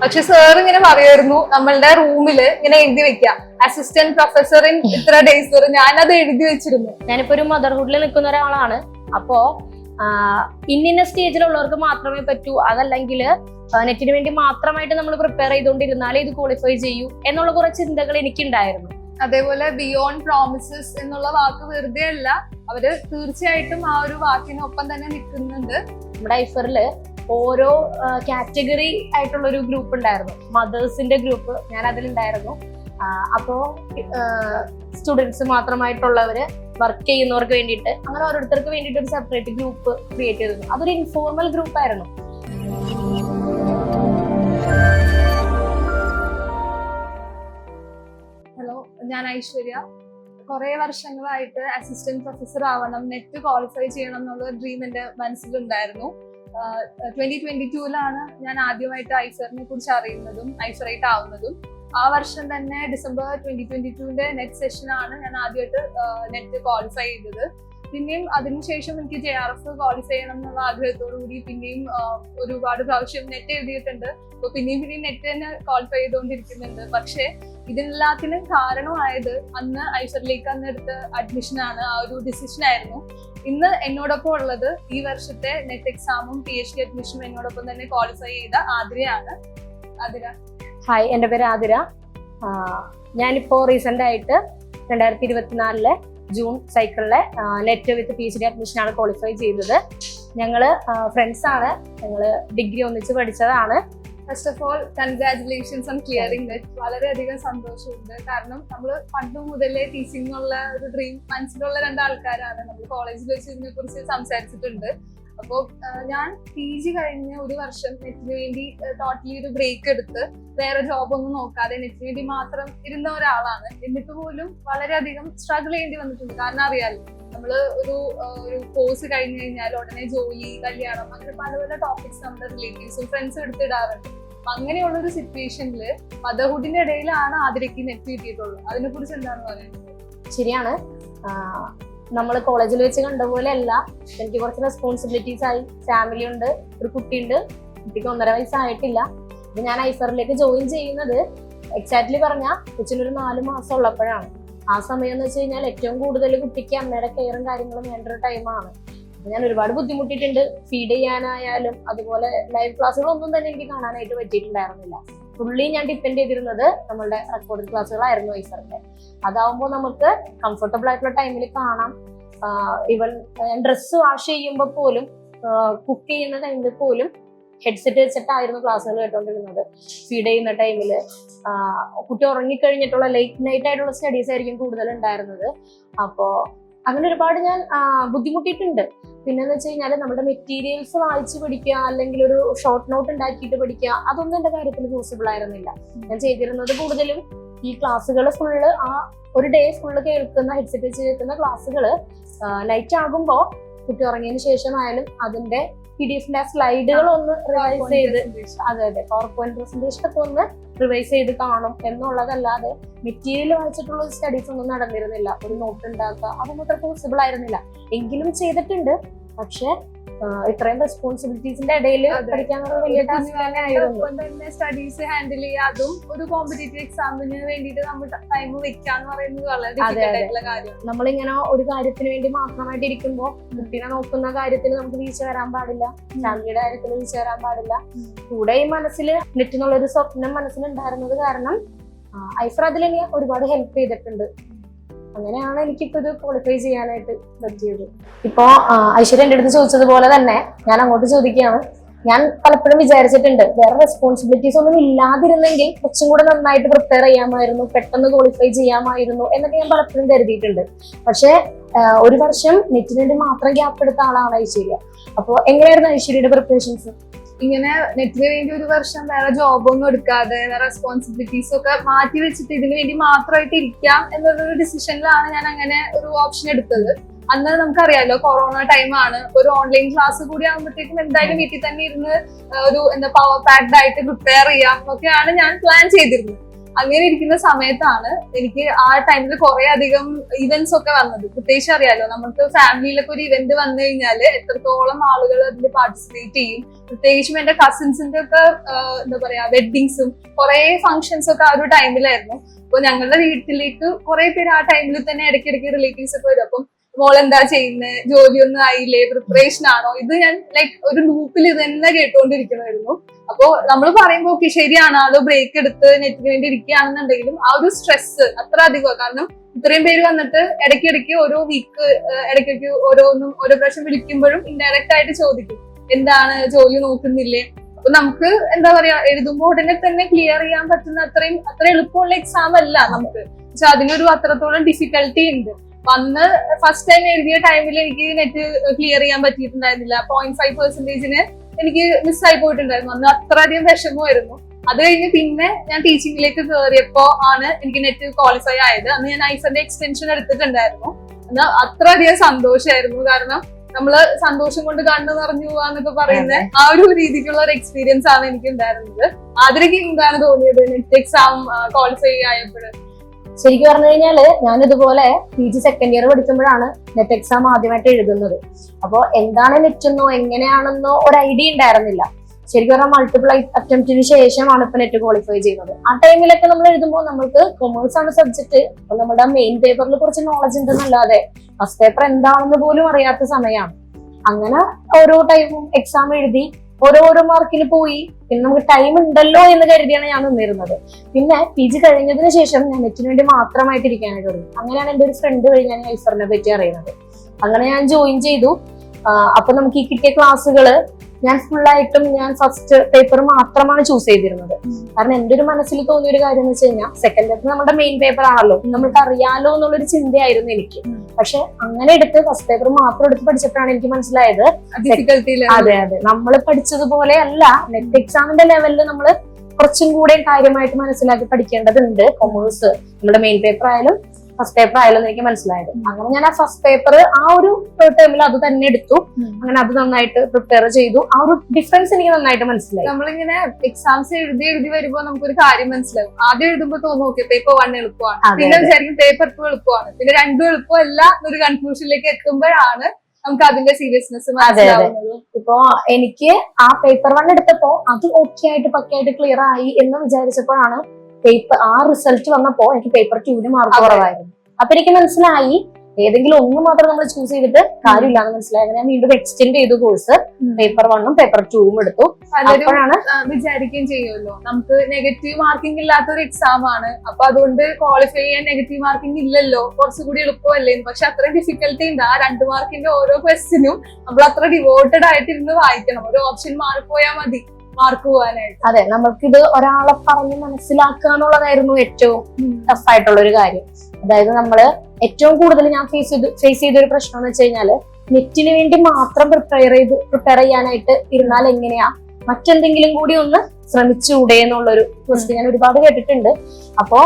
പക്ഷെ സർ ഇങ്ങനെ പറയുമായിരുന്നു നമ്മളുടെ റൂമിൽ ഇങ്ങനെ എഴുതി വെക്കാം അസിസ്റ്റന്റ് പ്രൊഫസർ ഇൻ ഇത്ര ഡേയ്സ് ഞാനത് എഴുതി വെച്ചിരുന്നു. ഞാനിപ്പോ ഒരു മദർഹുഡിൽ നിൽക്കുന്ന ഒരാളാണ്. അപ്പോ ഇന്നിന്ന സ്റ്റേജിലുള്ളവർക്ക് മാത്രമേ പറ്റൂ. അതല്ലെങ്കിൽ നെറ്റിന് വേണ്ടി മാത്രമായിട്ട് നമ്മൾ പ്രിപ്പയർ ചെയ്തുകൊണ്ടിരുന്നാലേ ഇത് ക്വാളിഫൈ ചെയ്യൂ എന്നുള്ള കുറെ ചിന്തകൾ എനിക്കുണ്ടായിരുന്നു. അതേപോലെ ബിയോണ്ട് പ്രോമിസസ് എന്നുള്ള വാക്ക് വെറുതെ അല്ല അവർ തീർച്ചയായിട്ടും ആ ഒരു വാക്കിനൊപ്പം തന്നെ നിൽക്കുന്നുണ്ട്. നമ്മുടെ ഐഫറിൽ ഓരോ കാറ്റഗറി ആയിട്ടുള്ള ഒരു ഗ്രൂപ്പ് ഉണ്ടായിരുന്നു. മദേഴ്സിന്റെ ഗ്രൂപ്പ് ഞാൻ അതിലുണ്ടായിരുന്നു ആഹ് അപ്പോ സ്റ്റുഡൻസ് മാത്രമായിട്ടുള്ളവര് വർക്ക് ചെയ്യുന്നവർക്ക് വേണ്ടിയിട്ട് അങ്ങനെ ഓരോരുത്തർക്ക് വേണ്ടിയിട്ട് ഒരു സെപ്പറേറ്റ് ഗ്രൂപ്പ് ക്രിയേറ്റ് ചെയ്തിരുന്നു. അതൊരു ഇൻഫോർമൽ ഗ്രൂപ്പ് ആയിരുന്നു. ഹലോ ഞാൻ ഐശ്വര്യ. കുറെ വർഷങ്ങളായിട്ട് അസിസ്റ്റന്റ് പ്രൊഫസർ ആവണം നെറ്റ് ക്വാളിഫൈ ചെയ്യണം എന്നുള്ള ഡ്രീം എന്റെ മനസ്സിലുണ്ടായിരുന്നു. ട്വന്റി ട്വന്റി ടൂലാണ് ഞാൻ ആദ്യമായിട്ട് ഐസറിനെ കുറിച്ച് അറിയുന്നതും ഐസറേറ്റ് ആവുന്നതും. ആ വർഷം തന്നെ ഡിസംബർ ട്വന്റി ട്വന്റി ടുവിന്റെ നെറ്റ് സെഷനാണ് ഞാൻ ആദ്യമായിട്ട് നെറ്റ് ക്വാളിഫൈ ചെയ്തത്. പിന്നെയും അതിനുശേഷം എനിക്ക് ജെ ആർ എഫ് ക്വാളിഫൈ ചെയ്യണം എന്നുള്ള ആഗ്രഹത്തോടു കൂടി പിന്നെയും ഒരുപാട് പ്രാവശ്യം നെറ്റ് എഴുതിയിട്ടുണ്ട്. അപ്പൊ പിന്നെയും പിന്നെയും നെറ്റ് തന്നെ ക്വാളിഫൈ ചെയ്തുകൊണ്ടിരിക്കുന്നുണ്ട്. പക്ഷെ ഇതിനെല്ലാത്തിനും കാരണമായത് അന്ന് ഐശ്വറിലേക്ക് അന്ന് എടുത്ത അഡ്മിഷൻ ആണ് ആ ഒരു ഡിസിഷൻ ആയിരുന്നു. ഇന്ന് എന്നോടൊപ്പം ഉള്ളത് ഈ വർഷത്തെ നെറ്റ് എക്സാമും പി എച്ച് ഡി അഡ്മിഷനും എന്നോടൊപ്പം തന്നെ ക്വാളിഫൈ ചെയ്ത ആതിരയാണ്. ആതിര. ഹായ് എന്റെ പേര് ആതിര. ഞാനിപ്പോ റീസെന്റ് ആയിട്ട് രണ്ടായിരത്തി ഇരുപത്തിനാലിലെ ജൂൺ സൈക്കിളിലെ NET with P H D അഡ്മിഷനാണ് qualify ചെയ്തത്. ഞങ്ങൾ ഫ്രണ്ട്സ് ആണ്. ഞങ്ങൾ ഡിഗ്രി ഒന്നിച്ച് പഠിച്ചതാണ്. First of all congratulations on clearing NET വളരെയധികം സന്തോഷമുണ്ട്. കാരണം നമ്മൾ പണ്ട് മുതലേ ടീച്ചിങ് ഉള്ള ഒരു ഡ്രീം മനസ്സിലുള്ള രണ്ടാൾക്കാരാണ് നമ്മൾ കോളേജിൽ വെച്ച് ഇതിനെ കുറിച്ച് സംസാരിച്ചിട്ടുണ്ട്. അപ്പോൾ ഞാൻ പി ജി കഴിഞ്ഞ ഒരു വർഷം നെറ്റിന് വേണ്ടി ടോട്ടലി ഒരു ബ്രേക്ക് എടുത്ത് വേറെ ജോബൊന്നും നോക്കാതെ നെറ്റിന് വേണ്ടി മാത്രം ഇരുന്ന ഒരാളാണ്. എന്നിട്ട് പോലും വളരെയധികം സ്ട്രഗിൾ ചെയ്യേണ്ടി വന്നിട്ടുണ്ട്. കാരണം അറിയാലോ നമ്മൾ ഒരു ഒരു കോഴ്സ് കഴിഞ്ഞു കഴിഞ്ഞാൽ ഉടനെ ജോലി കല്യാണം അങ്ങനെ പല പല ടോപ്പിക്സ് നമ്മുടെ റിലേറ്റീവ്സും ഫ്രണ്ട്സും എടുത്തിടാറുണ്ട്. അപ്പൊ അങ്ങനെയുള്ള ഒരു സിറ്റുവേഷനിൽ മദർഹുഡിന്റെ ഇടയിലാണ് ആതിരയ്ക്ക് നെറ്റ് കിട്ടിയിട്ടുള്ളത്. അതിനെ കുറിച്ച് എന്താണ് പറയുന്നത് ശരിയാണ്. നമ്മൾ കോളേജിൽ വെച്ച് കണ്ട പോലെ അല്ല എനിക്ക് കുറച്ച് റെസ്പോൺസിബിലിറ്റീസ് ആയി. ഫാമിലി ഉണ്ട് ഒരു കുട്ടിയുണ്ട്. കുട്ടിക്ക് ഒന്നര വയസ്സായിട്ടില്ല. അപ്പൊ ഞാൻ ഐസറിലേക്ക് ജോയിൻ ചെയ്യുന്നത് എക്സാക്ട്ലി പറഞ്ഞാൽ കൊച്ചിനൊരു നാല് മാസം ഉള്ളപ്പോഴാണ്. ആ സമയം എന്ന് വെച്ച് കഴിഞ്ഞാൽ ഏറ്റവും കൂടുതൽ കുട്ടിക്ക് അമ്മയുടെ കെയറും കാര്യങ്ങളും വേണ്ട ഒരു ടൈമാണ് ഞാൻ ഒരുപാട് ബുദ്ധിമുട്ടിയിട്ടുണ്ട്. ഫീഡ് ചെയ്യാനായാലും അതുപോലെ ലൈവ് ക്ലാസ്സുകളൊന്നും തന്നെ എനിക്ക് കാണാനായിട്ട് പറ്റിയിട്ടുണ്ടായിരുന്നില്ല. ഫുള്ളി ഞാൻ ഡിപ്പെൻഡ് ചെയ്തിരുന്നത് നമ്മളുടെ റെക്കോർഡ് ക്ലാസ്സുകളായിരുന്നു ഐഫറിന്റെ അതാവുമ്പോൾ നമുക്ക് കംഫർട്ടബിൾ ആയിട്ടുള്ള ടൈമിൽ കാണാം. ഇവൻ ഡ്രസ്സ് വാഷ് ചെയ്യുമ്പോൾ പോലും കുക്ക് ചെയ്യുന്ന ടൈമിൽ പോലും ഹെഡ്സെറ്റ് വെച്ചിട്ടായിരുന്നു ക്ലാസ്സുകൾ കേട്ടോണ്ടിരുന്നത്. ഫീഡ് ചെയ്യുന്ന ടൈമിൽ കുട്ടി ഉറങ്ങിക്കഴിഞ്ഞിട്ടുള്ള ലേറ്റ് നൈറ്റ് ആയിട്ടുള്ള സ്റ്റഡീസ് ആയിരിക്കും കൂടുതൽ ഉണ്ടായിരുന്നത്. അപ്പോൾ അങ്ങനെ ഒരുപാട് ഞാൻ ബുദ്ധിമുട്ടിയിട്ടുണ്ട്. പിന്നെന്ന് വെച്ച് കഴിഞ്ഞാൽ നമ്മുടെ മെറ്റീരിയൽസ് വായിച്ച് പഠിക്കുക അല്ലെങ്കിൽ ഒരു ഷോർട്ട് നോട്ട് ഉണ്ടാക്കിയിട്ട് പഠിക്കുക അതൊന്നും എന്റെ കാര്യത്തിൽ പോസിബിൾ ആയിരുന്നില്ല. ഞാൻ ചെയ്തിരുന്നത് കൂടുതലും ഈ ക്ലാസ്സുകൾ ഫുള്ള് ആ ഒരു ഡേ ഫുള്ള് കേൾക്കുന്ന ഹെഡ്സെറ്റ് വെച്ച് കേൾക്കുന്ന ക്ലാസ്സുകൾ ലൈറ്റ് ആകുമ്പോൾ കുട്ടി ഉറങ്ങിയതിന് ശേഷമായാലും അതിന്റെ പി ഡി എഫിന്റെ സ്ലൈഡുകൾ ഒന്ന് റിവൈസ് ചെയ്ത് അതെ അതെ പവർ പോയിന്റ് പ്രസന്റേഷൻ ഒക്കെ ഒന്ന് റിവൈസ് ചെയ്ത് കാണും എന്നുള്ളതല്ലാതെ മെറ്റീരിയൽ വായിച്ചിട്ടുള്ള സ്റ്റഡീസ് ഒന്നും നടന്നിരുന്നില്ല. ഒരു നോട്ട് ഉണ്ടാക്കുക അതൊന്നും അത്ര പോസിബിൾ ആയിരുന്നില്ല. എങ്കിലും ചെയ്തിട്ടുണ്ട്. പക്ഷെ ഇത്രയും റെസ്പോൺസിബിലിറ്റീസിന്റെ ഇടയിൽ ഒരു വലിയ ടാസ്ക് സ്റ്റഡീസ് ഹാൻഡിൽ ചെയ്യുക. അതും ഒരു കോമ്പറ്റേറ്റീവ് എക്സാമിന് വേണ്ടിയിട്ട് നമ്മൾ ടൈം വെക്കാന്ന് പറയുന്നത് വളരെ. ആയിട്ടുള്ള കാര്യമാണ്. നമ്മളിങ്ങനെ ഒരു കാര്യത്തിന് വേണ്ടി മാത്രമായിട്ട് ഇരിക്കുമ്പോൾ കുട്ടീനെ നോക്കുന്ന കാര്യത്തിൽ നമുക്ക് വീഴ്ച വരാൻ പാടില്ല. ഫാമിലിയുടെ കാര്യത്തിൽ വീഴ്ച വരാൻ പാടില്ല. കൂടെ ഈ മനസ്സിൽ നെറ്റ് ഒരു സ്വപ്നം മനസ്സിലുണ്ടായിരുന്നത് കാരണം ഐഫർ അതിൽ ഒരുപാട് ഹെൽപ്പ് ചെയ്തിട്ടുണ്ട്. അങ്ങനെയാണ് എനിക്കിപ്പോ ഇത് ക്വാളിഫൈ ചെയ്യാനായിട്ട് പറ്റിയത് ഇപ്പോ ആ, ഐശ്വര്യ എന്റെ അടുത്ത് ചോദിച്ചതുപോലെ തന്നെ ഞാൻ അങ്ങോട്ട് ചോദിക്കുകയാണ്. ഞാൻ പലപ്പോഴും വിചാരിച്ചിട്ടുണ്ട് വേറെ റെസ്പോൺസിബിലിറ്റീസ് ഒന്നും ഇല്ലാതിരുന്നെങ്കിൽ കുറച്ചും കൂടെ നന്നായിട്ട് പ്രിപ്പയർ ചെയ്യാമായിരുന്നു പെട്ടെന്ന് ക്വാളിഫൈ ചെയ്യാമായിരുന്നു എന്നൊക്കെ ഞാൻ പലപ്പോഴും കരുതിയിട്ടുണ്ട്. പക്ഷേ ഒരു വർഷം നെറ്റിന് വേണ്ടി മാത്രം ഗ്യാപ്പ് എടുത്ത ആളാണ് ഐശ്വര്യ. അപ്പോൾ എങ്ങനെയായിരുന്നു ഐശ്വര്യയുടെ പ്രിപ്പറേഷൻസ് ഇങ്ങനെ നെറ്റിന് വേണ്ടി ഒരു വർഷം വേറെ ജോബൊന്നും എടുക്കാതെ വേറെ റെസ്പോൺസിബിലിറ്റീസ് ഒക്കെ മാറ്റി വെച്ചിട്ട് ഇതിനു വേണ്ടി മാത്രമായിട്ട് ഇരിക്കാം എന്നുള്ളൊരു ഡിസിഷനിലാണ് ഞാൻ അങ്ങനെ ഒരു ഓപ്ഷൻ എടുത്തത്. അന്ന് നമുക്കറിയാലോ കൊറോണ ടൈമാണ് ഒരു ഓൺലൈൻ ക്ലാസ് കൂടി ആകുമ്പോഴത്തേക്കും എന്തായാലും വീട്ടിൽ തന്നെ ഇരുന്ന് ഒരു എന്താ പവർ പാക്ഡ് ആയിട്ട് പ്രിപ്പയർ ചെയ്യാം ഒക്കെയാണ് ഞാൻ പ്ലാൻ ചെയ്തിരുന്നത്. അങ്ങനെ ഇരിക്കുന്ന സമയത്താണ് എനിക്ക് ആ ടൈമിൽ കുറെ അധികം ഇവന്റ്സ് ഒക്കെ വന്നത്. പ്രത്യേകിച്ച് അറിയാലോ നമുക്ക് ഫാമിലിയിലൊക്കെ ഒരു ഇവന്റ് വന്നു കഴിഞ്ഞാൽ എത്രത്തോളം ആളുകൾ അതിൽ പാർട്ടിസിപ്പേറ്റ് ചെയ്യും. പ്രത്യേകിച്ചും എന്റെ കസിൻസിന്റെ ഒക്കെ എന്താ പറയാ വെഡിങ്സും കുറെ ഫംഗ്ഷൻസ് ഒക്കെ ആ ഒരു ടൈമിലായിരുന്നു അപ്പൊ ഞങ്ങളുടെ വീട്ടിലേക്ക് കുറെ പേര് ആ ടൈമിൽ തന്നെ ഇടയ്ക്കിടയ്ക്ക് റിലേറ്റീവ്സ് ഒക്കെ വരും. അപ്പം മോൾ എന്താ ചെയ്യുന്നത് ജോലിയൊന്നും ആയില്ലേ? പ്രിപ്പറേഷൻ ആണോ? ഇത് ഞാൻ ലൈക്ക് ഒരു ലൂപ്പിൽ ഇത് തന്നെ കേട്ടുകൊണ്ടിരിക്കണമായിരുന്നു അപ്പോ നമ്മൾ പറയുമ്പോൾ ഓക്കെ ശരിയാണ്. ആൾ ബ്രേക്ക് എടുത്ത് നെറ്റിന് വേണ്ടി ഇരിക്കുകയാണെന്നുണ്ടെങ്കിലും ആ ഒരു സ്ട്രെസ് അത്ര അധികം കാരണം ഇത്രയും പേര് വന്നിട്ട് ഇടയ്ക്കിടയ്ക്ക് ഓരോ വീക്ക് ഇടയ്ക്കിടയ്ക്ക് ഓരോന്നും ഓരോ പ്രാവശ്യം വിളിക്കുമ്പോഴും ഇൻഡയറക്റ്റ് ആയിട്ട് ചോദിക്കും. എന്താണ്? ജോലി നോക്കുന്നില്ലേ? അപ്പൊ നമുക്ക് എന്താ പറയാ എഴുതുമ്പോൾ ഉടനെ തന്നെ ക്ലിയർ ചെയ്യാൻ പറ്റുന്ന അത്രയും അത്ര എളുപ്പമുള്ള എക്സാം അല്ല നമുക്ക്. പക്ഷെ അതിനൊരു അത്രത്തോളം ഡിഫിക്കൽട്ടി ഉണ്ട്. അന്ന് ഫസ്റ്റ് ടൈം എഴുതിയ ടൈമിൽ എനിക്ക് നെറ്റ് ക്ലിയർ ചെയ്യാൻ പറ്റിയിട്ടുണ്ടായിരുന്നില്ല. പോയിന്റ് ഫൈവ് പെർസെന്റേജിന് എനിക്ക് മിസ്സായി പോയിട്ടുണ്ടായിരുന്നു. അന്ന് അത്രയധികം വിഷമമായിരുന്നു. അത് കഴിഞ്ഞ് പിന്നെ ഞാൻ ടീച്ചിങ്ങിലേക്ക് കയറിയപ്പോ ആണ് എനിക്ക് നെറ്റ് ക്വാളിഫൈ ആയത്. അന്ന് ഞാൻ ഐസറിന്റെ എക്സ്റ്റൻഷൻ എടുത്തിട്ടുണ്ടായിരുന്നു. അന്ന് അത്രയധികം സന്തോഷമായിരുന്നു കാരണം നമ്മൾ സന്തോഷം കൊണ്ട് കണ്ണു നിറഞ്ഞു പോവാന്നൊക്കെ പറയുന്ന ആ ഒരു രീതിക്കുള്ള ഒരു എക്സ്പീരിയൻസ് ആണ് എനിക്ക് ഉണ്ടായിരുന്നത് അതിലേക്ക് എന്താണ് തോന്നിയത് നെറ്റ് എക്സാം ക്വാളിഫൈ ആയപ്പോൾ ശരിക്കും പറഞ്ഞു കഴിഞ്ഞാൽ ഞാൻ ഇതുപോലെ പി ജി സെക്കൻഡ് ഇയർ പഠിക്കുമ്പോഴാണ് നെറ്റ് എക്സാം ആദ്യമായിട്ട് എഴുതുന്നത്. അപ്പോൾ എന്താണ് നെറ്റെന്നോ എങ്ങനെയാണെന്നോ ഒരു ഐഡിയ ഉണ്ടായിരുന്നില്ല. ശരിക്കും പറഞ്ഞാൽ മൾട്ടിപ്പിൾ അറ്റംപ്റ്റിന് ശേഷമാണ് ഇപ്പൊ നെറ്റ് ക്വാളിഫൈ ചെയ്യുന്നത്. ആ ടൈമിലൊക്കെ നമ്മൾ എഴുതുമ്പോൾ നമുക്ക് കൊമേഴ്സ് ആണ് സബ്ജക്ട് അപ്പൊ നമ്മുടെ മെയിൻ പേപ്പറിൽ കുറച്ച് നോളജ് ഉണ്ടെന്നല്ലാതെ ഫസ്റ്റ് പേപ്പർ എന്താണെന്ന് പോലും അറിയാത്ത സമയമാണ് അങ്ങനെ ഓരോ ടൈമും എക്സാം എഴുതി ഓരോരോ മാർക്കിൽ പോയി. പിന്നെ നമുക്ക് ടൈം ഉണ്ടല്ലോ എന്ന് കരുതിയാണ് ഞാൻ നിന്നിരുന്നത്. പിന്നെ പി ജി കഴിഞ്ഞതിന് ശേഷം ഞാൻ നെറ്റിന് വേണ്ടി മാത്രമായിട്ട് ഇരിക്കാനായിട്ട് തുടങ്ങി. അങ്ങനെയാണ് എന്റെ ഒരു ഫ്രണ്ട് വഴി ഞാൻ ഐസറിനെ പറ്റി അറിയുന്നത്. അങ്ങനെ ഞാൻ ജോയിൻ ചെയ്തു. അപ്പൊ നമുക്ക് ഈ കിട്ടിയ ക്ലാസ്സുകൾ ഞാൻ ഫുള്ളായിട്ടും ഞാൻ ഫസ്റ്റ് പേപ്പർ മാത്രമാണ് ചൂസ് ചെയ്തിരുന്നത്. കാരണം എന്റെ ഒരു മനസ്സിൽ തോന്നിയ ഒരു കാര്യം എന്ന് വെച്ച് കഴിഞ്ഞാൽ സെക്കൻഡ് പേപ്പർ നമ്മുടെ മെയിൻ പേപ്പർ ആണല്ലോ. നമ്മൾക്ക് അറിയാലോ എന്നുള്ളൊരു ചിന്തയായിരുന്നു എനിക്ക്. പക്ഷെ അങ്ങനെ എടുത്ത് ഫസ്റ്റ് പേപ്പർ മാത്രം എടുത്ത് പഠിച്ചപ്പോഴാണ് എനിക്ക് മനസ്സിലായത് അതെ അതെ. നമ്മൾ പഠിച്ചതുപോലെ അല്ല നെറ്റ് എക്സാമിന്റെ ലെവലിൽ നമ്മൾ കുറച്ചും കൂടെ കാര്യമായിട്ട് മനസ്സിലാക്കി പഠിക്കേണ്ടതുണ്ട്. കൊമേഴ്സ് നമ്മുടെ മെയിൻ പേപ്പർ ആയാലും ഫസ്റ്റ് പേപ്പർ ആയാലും എനിക്ക് മനസ്സിലായത്. അങ്ങനെ ഞാൻ ആ ഫസ്റ്റ് പേപ്പർ ആ ഒരു ടേമിൽ അത് തന്നെ എടുത്തു. അങ്ങനെ അത് നന്നായിട്ട് പ്രിപ്പയർ ചെയ്തു. ആ ഒരു ഡിഫറൻസ് എനിക്ക് നന്നായിട്ട് മനസ്സിലായി. നമ്മളിങ്ങനെ എക്സാംസ് എഴുതി എഴുതി വരുമ്പോ നമുക്കൊരു കാര്യം മനസ്സിലാവും. ആദ്യം എഴുതുമ്പോ തോന്നും ഓക്കെ പേപ്പർ വൺ എളുപ്പമാണ്. പിന്നെ വിചാരിക്കും പേപ്പർ ടു എളുപ്പമാണ്. പിന്നെ രണ്ടും എളുപ്പമല്ല എന്നൊരു കൺക്ലൂഷനിലേക്ക് എത്തുമ്പോഴാണ് നമുക്ക് അതിന്റെ സീരിയസ്നെസ് മനസ്സിലാവുന്നത്. ഇപ്പോ എനിക്ക് ആ പേപ്പർ വൺ എടുത്തപ്പോ അത് ഓക്കെ ആയിട്ട് പക്കയായിട്ട് ക്ലിയർ ആയി എന്ന് വിചാരിച്ചപ്പോഴാണ് പേപ്പർ ആ റിസൾട്ട് വന്നപ്പോ എനിക്ക് പേപ്പർ ടൂവിന് മാർക്ക് കുറവായിരുന്നു. അപ്പൊ എനിക്ക് മനസ്സിലായി ഏതെങ്കിലും ഒന്ന് മാത്രം നമ്മൾ ചൂസ് ചെയ്തിട്ട് കാര്യമില്ലാന്ന് മനസ്സിലായി. അങ്ങനെ ഞാൻ വീണ്ടും എക്സ്റ്റെൻഡ് ചെയ്തു കോഴ്സ് പേപ്പർ വണ്ണും പേപ്പർ ടൂവും എടുത്തു. അപ്പോഴാണ് വിചാരിക്കുകയും ചെയ്യുമല്ലോ. നമുക്ക് നെഗറ്റീവ് മാർക്കിംഗ് ഇല്ലാത്ത ഒരു എക്സാം ആണ്. അപ്പൊ അതുകൊണ്ട് ക്വാളിഫൈ ചെയ്യാൻ നെഗറ്റീവ് മാർക്കിംഗ് ഇല്ലല്ലോ. കുറച്ചുകൂടി എളുപ്പമല്ലേ? പക്ഷെ അത്രയും ഡിഫിക്കൽട്ടി ഉണ്ട്. ആ രണ്ട് മാർക്കിന്റെ ഓരോ ക്വസ്റ്റിനും നമ്മൾ അത്ര ഡിവോട്ടഡ് ആയിട്ടിരുന്ന് വായിക്കണം. ഒരു ഓപ്ഷൻ മാറി പോയാൽ മതി. മാർക്ക് പോകാനായിട്ട് അതെ നമ്മൾക്കിത് ഒരാളെ പറഞ്ഞ് മനസ്സിലാക്കുക എന്നുള്ളതായിരുന്നു ഏറ്റവും ടഫ് ആയിട്ടുള്ള ഒരു കാര്യം. അതായത് നമ്മൾ ഏറ്റവും കൂടുതൽ ഞാൻ ഫേസ് ചെയ്ത് ഫേസ് ചെയ്ത ഒരു പ്രശ്നം എന്ന് വെച്ച് കഴിഞ്ഞാൽ നെറ്റിന് വേണ്ടി മാത്രം പ്രിപ്പയർ ചെയ്ത് പ്രിപ്പയർ ചെയ്യാനായിട്ട് ഇരുന്നാൽ എങ്ങനെയാ? മറ്റെന്തെങ്കിലും കൂടി ഒന്ന് ശ്രമിച്ചുകൂടെ എന്നുള്ളൊരു ക്വസ്റ്റ്യൻ ഞാൻ ഒരുപാട് കേട്ടിട്ടുണ്ട്. അപ്പോ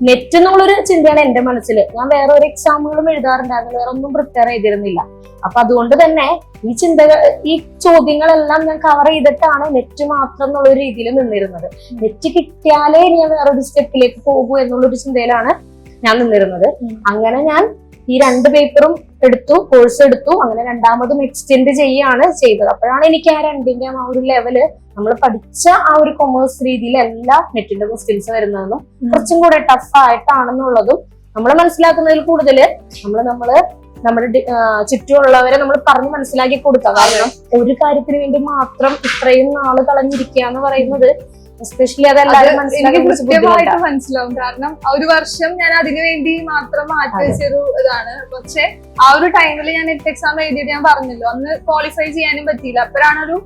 നെറ്റ് എന്നുള്ളൊരു ചിന്തയാണ് എന്റെ മനസ്സിൽ. ഞാൻ വേറെ ഒരു എക്സാമുകളും എഴുതാറുണ്ടായിരുന്നു വേറെ ഒന്നും പ്രിപ്പയർ ചെയ്തിരുന്നില്ല. അപ്പൊ അതുകൊണ്ട് തന്നെ ഈ ചിന്തകൾ ഈ ചോദ്യങ്ങളെല്ലാം ഞാൻ കവർ ചെയ്തിട്ടാണ് നെറ്റ് മാത്രം എന്നുള്ള ഒരു രീതിയിൽ നിന്നിരുന്നത്. നെറ്റ് കിട്ടിയാലേ ഞാൻ വേറൊരു സ്റ്റെപ്പിലേക്ക് പോകൂ എന്നുള്ളൊരു ചിന്തയിലാണ് ഞാൻ നിന്നിരുന്നത്. അങ്ങനെ ഞാൻ ഈ രണ്ട് പേപ്പറും എടുത്തു കോഴ്സ് എടുത്തു. അങ്ങനെ രണ്ടാമതും എക്സ്റ്റെൻഡ് ചെയ്യാണ് ചെയ്തത്. അപ്പോഴാണ് എനിക്ക് ആ രണ്ടിന്റെ ആ ഒരു ലെവൽ നമ്മൾ പഠിച്ച ആ ഒരു കൊമേഴ്സ് രീതിയിൽ എല്ലാ നെറ്റിന്റെ ക്വസ്റ്റ്യൻസ് വരുന്നതെന്നും കുറച്ചും കൂടെ ടഫ് ആയിട്ടാണെന്നുള്ളതും നമ്മൾ മനസ്സിലാക്കുന്നതിൽ കൂടുതൽ നമ്മൾ നമ്മൾ നമ്മുടെ ചുറ്റുമുള്ളവരെ നമ്മൾ പറഞ്ഞ് മനസ്സിലാക്കി കൊടുക്കുക കാരണം ഒരു കാര്യത്തിന് വേണ്ടി മാത്രം ഇത്രയും നാൾ കളഞ്ഞിരിക്കുക എന്ന് പറയുന്നത് എസ്പെഷ്യലി അത് അതെല്ലാവരും കൃത്യമായിട്ട് മനസ്സിലാവും. കാരണം ഒരു വർഷം ഞാൻ അതിനു വേണ്ടി മാത്രം മാറ്റി. വെച്ചൊരു ഇതാണ്. പക്ഷെ ആ ഒരു ടൈമിൽ ഞാൻ നെറ്റ് എക്സാം എഴുതിയിട്ട് ഞാൻ പറഞ്ഞല്ലോ അന്ന് ക്വാളിഫൈ ചെയ്യാനും പറ്റിയില്ല. അപ്പോഴാണ് ഒരു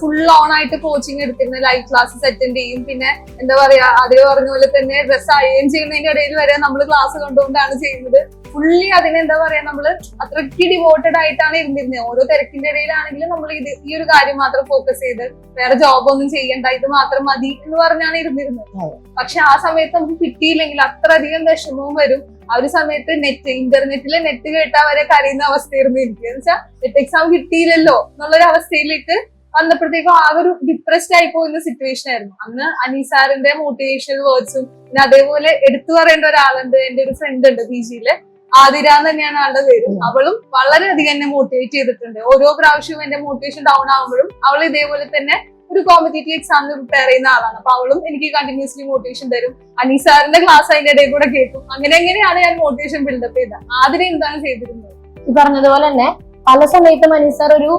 ഫുൾ ഓൺ ആയിട്ട് കോച്ചിങ് എടുത്തിരുന്നത്. ലൈവ് ക്ലാസ്സസ് അറ്റൻഡ് ചെയ്യും. പിന്നെ എന്താ പറയാ അതേ പറഞ്ഞ പോലെ തന്നെ ഡ്രസ് അയൺ ചെയ്യുന്നതിന്റെ ഇടയിൽ വരെ നമ്മൾ ക്ലാസ് കണ്ടുകൊണ്ടാണ് ചെയ്യുന്നത്. ഫുള്ളി അതിനെന്താ പറയാ നമ്മൾ അത്രയ്ക്ക് ഡിവോട്ടഡ് ആയിട്ടാണ് ഇരുന്നിരുന്നത് ഓരോ തിരക്കിന്റെ ഇടയിലാണെങ്കിലും നമ്മൾ ഇത് ഈ ഒരു കാര്യം മാത്രം ഫോക്കസ് ചെയ്ത് വേറെ ജോബ് ഒന്നും ചെയ്യണ്ട ഇത് മാത്രം മതി എന്ന് പറഞ്ഞാണ് ഇരുന്നിരുന്നത്. പക്ഷെ ആ സമയത്ത് നമുക്ക് കിട്ടിയില്ലെങ്കിൽ അത്രയധികം വിഷമവും വരും. ആ ഒരു സമയത്ത് നെറ്റ് ഇന്റർനെറ്റിലെ നെറ്റ് കേട്ടാ വരെ കരയുന്ന അവസ്ഥയായിരുന്നു എനിക്ക്. എന്ന് വെച്ചാൽ നെറ്റ് എക്സാം കിട്ടിയില്ലല്ലോ എന്നുള്ളൊരു അവസ്ഥയിലേക്ക് വന്നപ്പോഴത്തേക്കും ആ ഒരു ഡിപ്രസ്ഡ് ആയി പോകുന്ന സിറ്റുവേഷൻ ആയിരുന്നു. അന്ന് അനീസാറിന്റെ മോട്ടിവേഷണൽ വേർഡ്സും പിന്നെ അതേപോലെ എടുത്തു പറയേണ്ട ഒരാളുണ്ട് എന്റെ ഒരു ഫ്രണ്ട് ഉണ്ട് പി ജിയിൽ ആതിര എന്ന് തന്നെയാണ് ആളുടെ പേര്. അവളും വളരെയധികം എന്നെ മോട്ടിവേറ്റ് ചെയ്തിട്ടുണ്ട്. ഓരോ പ്രാവശ്യവും എന്റെ മോട്ടിവേഷൻ ഡൗൺ ആകുമ്പോഴും അവൾ ഇതേപോലെ തന്നെ ഒരു കോമ്പറ്റേറ്റീവ് എക്സാമിന് പ്രിപ്പയർ ചെയ്യുന്ന ആളാണ്. അപ്പൊ അവളും എനിക്ക് കണ്ടിന്യൂസ്ലി മോട്ടിവേഷൻ തരും. അനീസാറിന്റെ ക്ലാസ് അതിന്റെ ഇടയിൽ കൂടെ കേൾക്കും. അങ്ങനെ എങ്ങനെയാണ് ഞാൻ മോട്ടിവേഷൻ ബിൽഡപ്പ് ചെയ്തത്? ആതിര എന്താണ് ചെയ്തിരുന്നത്? ഈ പറഞ്ഞതുപോലെ തന്നെ പല സമയത്തും സാർ ഒരു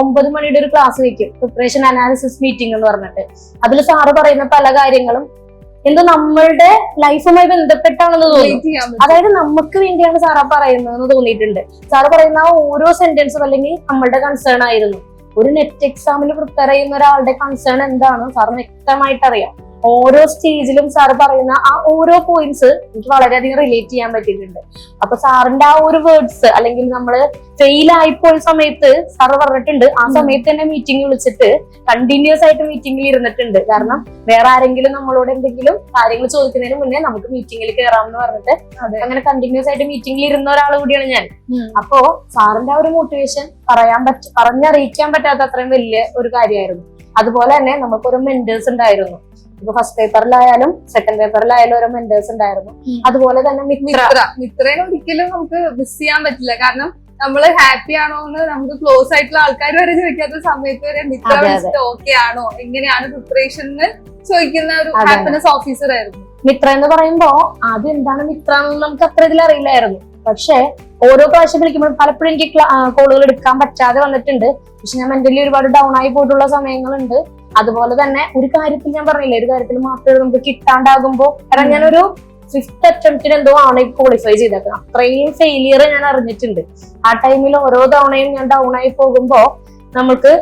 ഒമ്പത് മണിയുടെ ഒരു ക്ലാസ് വെക്കും. പ്രിപ്പറേഷൻ അനാലിസിസ് മീറ്റിംഗ് എന്ന് പറഞ്ഞിട്ട്. അതിൽ സാറ് പറയുന്ന പല കാര്യങ്ങളും എന്തോ നമ്മളുടെ ലൈഫുമായി ബന്ധപ്പെട്ടാണെന്ന് തോന്നുന്നു. അതായത് നമുക്ക് വേണ്ടിയാണ് സാറാ പറയുന്നതെന്ന് തോന്നിയിട്ടുണ്ട്. സാറ് പറയുന്ന ആ ഓരോ സെന്റൻസും അല്ലെങ്കിൽ നമ്മളുടെ കൺസേൺ ആയിരുന്നു. ഒരു നെറ്റ് എക്സാമിൽ പ്രിപ്പയർ ചെയ്യുന്ന ഒരാളുടെ കൺസേൺ എന്താണ്? സാറിന് വ്യക്തമായിട്ട് അറിയാം ഓരോ സ്റ്റേജിലും സാർ പറയുന്ന ആ ഓരോ പോയിന്റ്സ് എനിക്ക് വളരെയധികം റിലേറ്റ് ചെയ്യാൻ പറ്റിയിട്ടുണ്ട്. അപ്പൊ സാറിന്റെ ആ ഒരു വേർഡ്സ് അല്ലെങ്കിൽ നമ്മൾ ഫെയിൽ ആയിപ്പോയ സമയത്ത് സാർ പറഞ്ഞിട്ടുണ്ട് ആ. സമയത്ത് തന്നെ മീറ്റിംഗ് വിളിച്ചിട്ട് കണ്ടിന്യൂസ് ആയിട്ട് മീറ്റിംഗിൽ ഇരുന്നിട്ടുണ്ട്. കാരണം വേറെ ആരെങ്കിലും നമ്മളോട് എന്തെങ്കിലും കാര്യങ്ങൾ ചോദിക്കുന്നതിന് മുന്നേ നമുക്ക് മീറ്റിംഗിൽ കയറാം എന്ന് പറഞ്ഞിട്ട് അങ്ങനെ കണ്ടിന്യൂസ് ആയിട്ട് മീറ്റിംഗിൽ ഇരുന്ന ഒരാൾ കൂടിയാണ് ഞാൻ. അപ്പോ സാറിന്റെ ആ ഒരു മോട്ടിവേഷൻ പറയാൻ പറ്റ പറഞ്ഞറിയിക്കാൻ പറ്റാത്ത അത്രയും വലിയ ഒരു കാര്യമായിരുന്നു. അതുപോലെ തന്നെ നമുക്കൊരു മെന്റേഴ്സ് ഉണ്ടായിരുന്നു. ഇപ്പൊ ഫസ്റ്റ് പേപ്പറിലായാലും സെക്കൻഡ് പേപ്പറിലായാലും ഓരോ മെന്റേഴ്സ് ഉണ്ടായിരുന്നു. അതുപോലെ തന്നെ മിത്ര. മിത്ര. മിത്രേനെ ഒരിക്കലും നമുക്ക് മിസ് ചെയ്യാൻ പറ്റില്ല. കാരണം നമ്മൾ ഹാപ്പി ആണോ എന്ന് നമുക്ക് ക്ലോസ് ആയിട്ടുള്ള ആൾക്കാർ വരെ ചോദിക്കാത്ത സമയത്ത് വരെ മിത്ര. വിളിച്ചിട്ട് ഓക്കെ ആണോ? എങ്ങനെയാണ് പ്രിപ്പറേഷൻ ചോദിക്കുന്ന ഒരു. ഹാപ്പിനെസ് ഓഫീസർ ആയിരുന്നു. മിത്ര എന്ന് പറയുമ്പോ ആദ്യം എന്താണ് മിത്ര എന്ന് നമുക്ക് അത്ര ഇതിൽ അറിയില്ലായിരുന്നു. പക്ഷെ ഓരോ പ്രാവശ്യം വിളിക്കുമ്പോഴും പലപ്പോഴും എനിക്ക് കോളുകൾ എടുക്കാൻ പറ്റാതെ വന്നിട്ടുണ്ട്. പക്ഷെ ഞാൻ മെന്റലി ഒരുപാട് ഡൗൺ ആയി പോയിട്ടുള്ള സമയങ്ങളുണ്ട്. അതുപോലെ തന്നെ ഒരു കാര്യത്തിൽ ഞാൻ പറഞ്ഞില്ലേ ഒരു കാര്യത്തിൽ മാത്രമേ നമുക്ക് കിട്ടാണ്ടാകുമ്പോ കാരണം. ഞാനൊരു ഫിഫ്ത്ത് അറ്റംപ്റ്റിന് എന്തോ ആണ് ക്വാളിഫൈ ചെയ്തേക്കുന്നത് അത്രയും ഫെയിലിയർ ഞാൻ അറിഞ്ഞിട്ടുണ്ട്. ആ ടൈമിൽ ഓരോ തവണയും ഞാൻ ഡൗൺ ആയി പോകുമ്പോ നമുക്ക്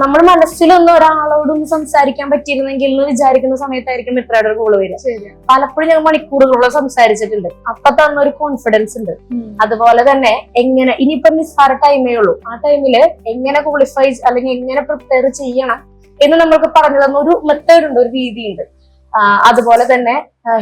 നമ്മൾ മനസ്സിലൊന്നും ഒരാളോടൊന്ന് സംസാരിക്കാൻ പറ്റിയിരുന്നെങ്കിൽ എന്ന് വിചാരിക്കുന്ന സമയത്തായിരിക്കും മിത്രയുടെ ഒരു കോൾ വരിക. പലപ്പോഴും ഞങ്ങൾ മണിക്കൂറുകളോളം സംസാരിച്ചിട്ടുണ്ട്. അപ്പൊ തന്ന ഒരു കോൺഫിഡൻസ് ഉണ്ട്. അതുപോലെ തന്നെ എങ്ങനെ ഇനിയിപ്പം നിസ്സാര ടൈമേ ഉള്ളൂ. ആ ടൈമിൽ എങ്ങനെ ക്വാളിഫൈ അല്ലെങ്കിൽ എങ്ങനെ പ്രിപ്പയർ ചെയ്യണം എന്ന് നമ്മൾക്ക് പറഞ്ഞു തന്ന ഒരു മെത്തേഡ് ഉണ്ട് ഒരു രീതിയുണ്ട്. ഉണ്ട് അതുപോലെ തന്നെ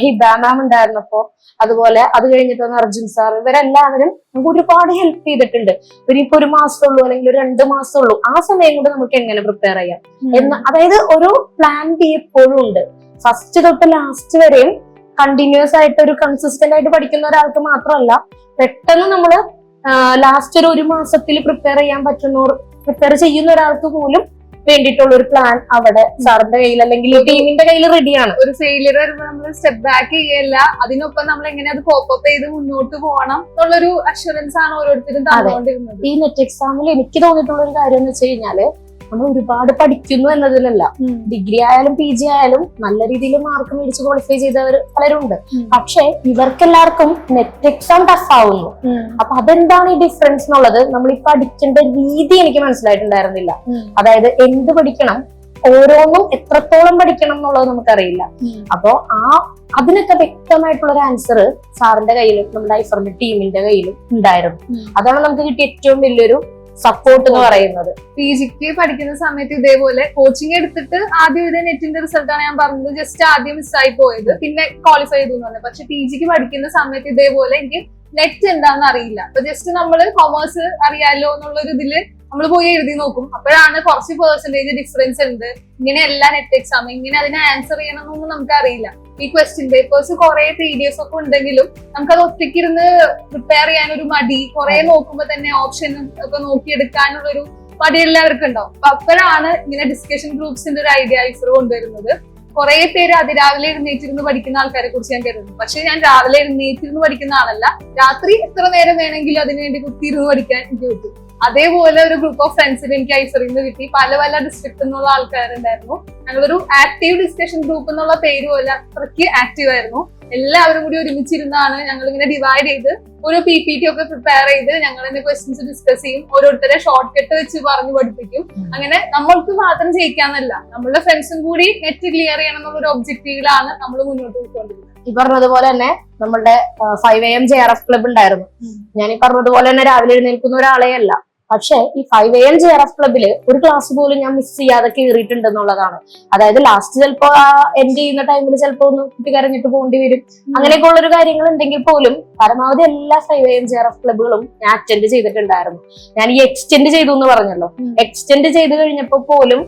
ഹിബ മാം ഉണ്ടായിരുന്നപ്പോ അതുപോലെ അത് കഴിഞ്ഞിട്ട് വന്ന അർജുൻ സാർ ഇവരെല്ലാവരും നമുക്ക് ഒരുപാട് ഹെൽപ്പ് ചെയ്തിട്ടുണ്ട്. ഇവരിപ്പോ ഒരു മാസം ഉള്ളൂ അല്ലെങ്കിൽ ഒരു രണ്ട് മാസം ഉള്ളൂ ആ സമയം കൊണ്ട് നമുക്ക് എങ്ങനെ പ്രിപ്പയർ ചെയ്യാം? എന്ന് അതായത് ഒരു പ്ലാൻ ബി എപ്പോഴും ഉണ്ട്. ഫസ്റ്റ് തൊട്ട് ലാസ്റ്റ് വരെയും കണ്ടിന്യൂസ് ആയിട്ട് ഒരു കൺസിസ്റ്റന്റ് ആയിട്ട് പഠിക്കുന്ന ഒരാൾക്ക് മാത്രമല്ല പെട്ടെന്ന് നമ്മൾ ലാസ്റ്റ് ഒരു ഒരു മാസത്തിൽ പ്രിപ്പയർ ചെയ്യാൻ പറ്റുന്ന പ്രിപ്പയർ ചെയ്യുന്ന ഒരാൾക്ക് പോലും വേണ്ടിയിട്ടുള്ള ഒരു പ്ലാൻ അവിടെ സാറിന്റെ കയ്യിൽ അല്ലെങ്കിൽ ടീമിന്റെ കയ്യിൽ റെഡിയാണ് ഒരു ഫെയിലിയർ വരുമ്പോൾ നമ്മൾ സ്റ്റെപ്പ് ബാക്ക് ചെയ്യല്ല അതിനൊപ്പം നമ്മൾ എങ്ങനെ അത് കോപ്പപ്പ് ചെയ്ത് മുന്നോട്ട് പോകണം എന്നുള്ളൊരു അഷുറൻസ് ആണ് ഓരോരുത്തരും തന്നുകൊണ്ടിരുന്നത്. ഈ നെറ്റ് എക്സാമിൽ എനിക്ക് തോന്നിയിട്ടുള്ള ഒരു കാര്യം എന്ന് വെച്ച് കഴിഞ്ഞാൽ നമ്മൾ ഒരുപാട് പഠിക്കുന്നു എന്നതിലല്ല. ഡിഗ്രി ആയാലും പി ജി ആയാലും നല്ല രീതിയിൽ മാർക്ക് മേടിച്ച് ക്വാളിഫൈ ചെയ്തവർ പലരുണ്ട്. പക്ഷെ ഇവർക്കെല്ലാവർക്കും നെറ്റ് എക്സാം ടഫ് ആവുന്നു. അപ്പൊ അതെന്താണ് ഈ ഡിഫറൻസ് എന്നുള്ളത് നമ്മൾ ഈ പഠിക്കേണ്ട രീതി എനിക്ക് മനസ്സിലായിട്ടുണ്ടായിരുന്നില്ല. അതായത് എന്ത് പഠിക്കണം ഓരോന്നും എത്രത്തോളം പഠിക്കണം എന്നുള്ളത് നമുക്കറിയില്ല. അപ്പോ ആ അതിനൊക്കെ വ്യക്തമായിട്ടുള്ള ഒരു ആൻസർ സാറിന്റെ കയ്യിലും നമ്മുടെ ഐഫറിന്റെ ടീമിന്റെ കയ്യിലും ഉണ്ടായിരുന്നു. അതാണ് നമുക്ക് കിട്ടിയ ഏറ്റവും വലിയൊരു സപ്പോർട്ട് എന്ന് പറയുന്നത്. പി ജിക്ക് പഠിക്കുന്ന സമയത്ത് ഇതേപോലെ കോച്ചിങ് എടുത്തിട്ട് ആദ്യം ഇതേ നെറ്റിന്റെ റിസൾട്ട് ആണ് ഞാൻ പറഞ്ഞത്. ജസ്റ്റ് ആദ്യം മിസ്സായി പോയത്. പിന്നെ ക്വാളിഫൈ ചെയ്തു എന്ന് പറഞ്ഞു. പക്ഷെ പി ജിക്ക് പഠിക്കുന്ന സമയത്ത് ഇതേപോലെ എനിക്ക് നെറ്റ് എന്താണെന്ന് അറിയില്ല. അപ്പൊ ജസ്റ്റ് നമ്മൾ കൊമേഴ്സ് അറിയാലോ എന്നുള്ള ഒരു ഇതിൽ നമ്മൾ പോയി എഴുതി നോക്കും. അപ്പോഴാണ് കുറച്ച് പെർസെന്റേജ് ഡിഫറൻസ് ഉണ്ട്. ഇങ്ങനെയല്ല നെറ്റ് എക്സാം ഇങ്ങനെ അതിനെ ആൻസർ ചെയ്യണമെന്നൊന്നും നമുക്ക് അറിയില്ല ഈ ക്വസ്റ്റ്യൻ പേപ്പേഴ്സ് കുറെ പി ഡി എഫ് ഒക്കെ ഉണ്ടെങ്കിലും നമുക്കത് ഒറ്റയ്ക്ക് ഇരുന്ന് പ്രിപ്പയർ ചെയ്യാൻ ഒരു മടി. കുറെ നോക്കുമ്പോ തന്നെ ഓപ്ഷൻ ഒക്കെ നോക്കിയെടുക്കാനുള്ള ഒരു മടി എല്ലാവർക്കും ഉണ്ടാവും. അപ്പൊ അപ്പോഴാണ് ഇങ്ങനെ ഡിസ്കഷൻ ഗ്രൂപ്പ്സിന്റെ ഒരു ഐഡിയ ഇഫ്രോ കൊണ്ടുവരുന്നത്. കുറെ പേര് അതിരാവിലെ എഴുന്നേറ്റിരുന്ന് പഠിക്കുന്ന ആൾക്കാരെ കുറിച്ച് ഞാൻ കരുതുന്നു. പക്ഷെ ഞാൻ രാവിലെ എഴുന്നേറ്റിരുന്ന് പഠിക്കുന്ന ആളല്ല. രാത്രി എത്ര നേരം വേണമെങ്കിലും അതിനുവേണ്ടി കുത്തിയിരുന്ന് പഠിക്കാൻ എനിക്ക് പറ്റും. അതേപോലെ ഒരു ഗ്രൂപ്പ് ഓഫ് ഫ്രണ്ട്സിന് എനിക്ക് ഐസറിൽ നിന്ന് കിട്ടി. പല പല ഡിസ്ട്രിക്റ്റിൽ നിന്നുള്ള ആൾക്കാരുണ്ടായിരുന്നു. ഞങ്ങളൊരു ആക്റ്റീവ് ഡിസ്കഷൻ ഗ്രൂപ്പ് എന്നുള്ള പേര് പോലെ അത്രയ്ക്ക് ആക്റ്റീവ് ആയിരുന്നു. എല്ലാവരും കൂടി ഒരുമിച്ചിരുന്നാണ് ഞങ്ങൾ ഇങ്ങനെ ഡിവൈഡ് ചെയ്ത് ഓരോ പി പി ടി ഒക്കെ പ്രിപ്പയർ ചെയ്ത് ഞങ്ങൾ തന്നെ ക്വസ്റ്റ്യൻസ് ഡിസ്കസ് ചെയ്യും. ഓരോരുത്തരെ ഷോർട്ട് കട്ട് വെച്ച് പറഞ്ഞു പഠിപ്പിക്കും. അങ്ങനെ നമ്മൾക്ക് മാത്രം ജയിക്കാന്നല്ല. നമ്മളുടെ ഫ്രണ്ട്സും കൂടി നെറ്റ് ക്ലിയർ ചെയ്യണം എന്നുള്ള ഒരു ഒബ്ജക്റ്റീവിലാണ് നമ്മൾ മുന്നോട്ട് പോയിക്കൊണ്ടിരുന്നത്. ഈ പറഞ്ഞതുപോലെ തന്നെ നമ്മളുടെ five A M J R F club ഉണ്ടായിരുന്നു. ഞാൻ ഈ പറഞ്ഞതുപോലെ തന്നെ രാവിലെ എഴുന്നേൽക്കുന്ന ഒരാളെ അല്ല പക്ഷെ ഈ five A M J R F ക്ലബിൽ ഒരു ക്ലാസ് പോലും ഞാൻ മിസ് ചെയ്യാതെ കയറിയിട്ടുണ്ട് എന്നുള്ളതാണ് അതായത് ലാസ്റ്റ് ചിലപ്പോ ആ എൻഡ് ചെയ്യുന്ന ടൈമിൽ ചിലപ്പോ ഒന്ന് കുട്ടി കരഞ്ഞിട്ട് പോകേണ്ടി വരും. അങ്ങനെയൊക്കെ ഉള്ളൊരു കാര്യങ്ങൾ ഉണ്ടെങ്കിൽ പോലും പരമാവധി എല്ലാ five A M J R F ക്ലബുകളും ഞാൻ അറ്റൻഡ് ചെയ്തിട്ടുണ്ടായിരുന്നു. ഞാൻ ഈ എക്സ്റ്റെൻഡ് ചെയ്തു എന്ന് പറഞ്ഞല്ലോ. എക്സ്റ്റെൻഡ് ചെയ്ത് കഴിഞ്ഞപ്പോൾ പോലും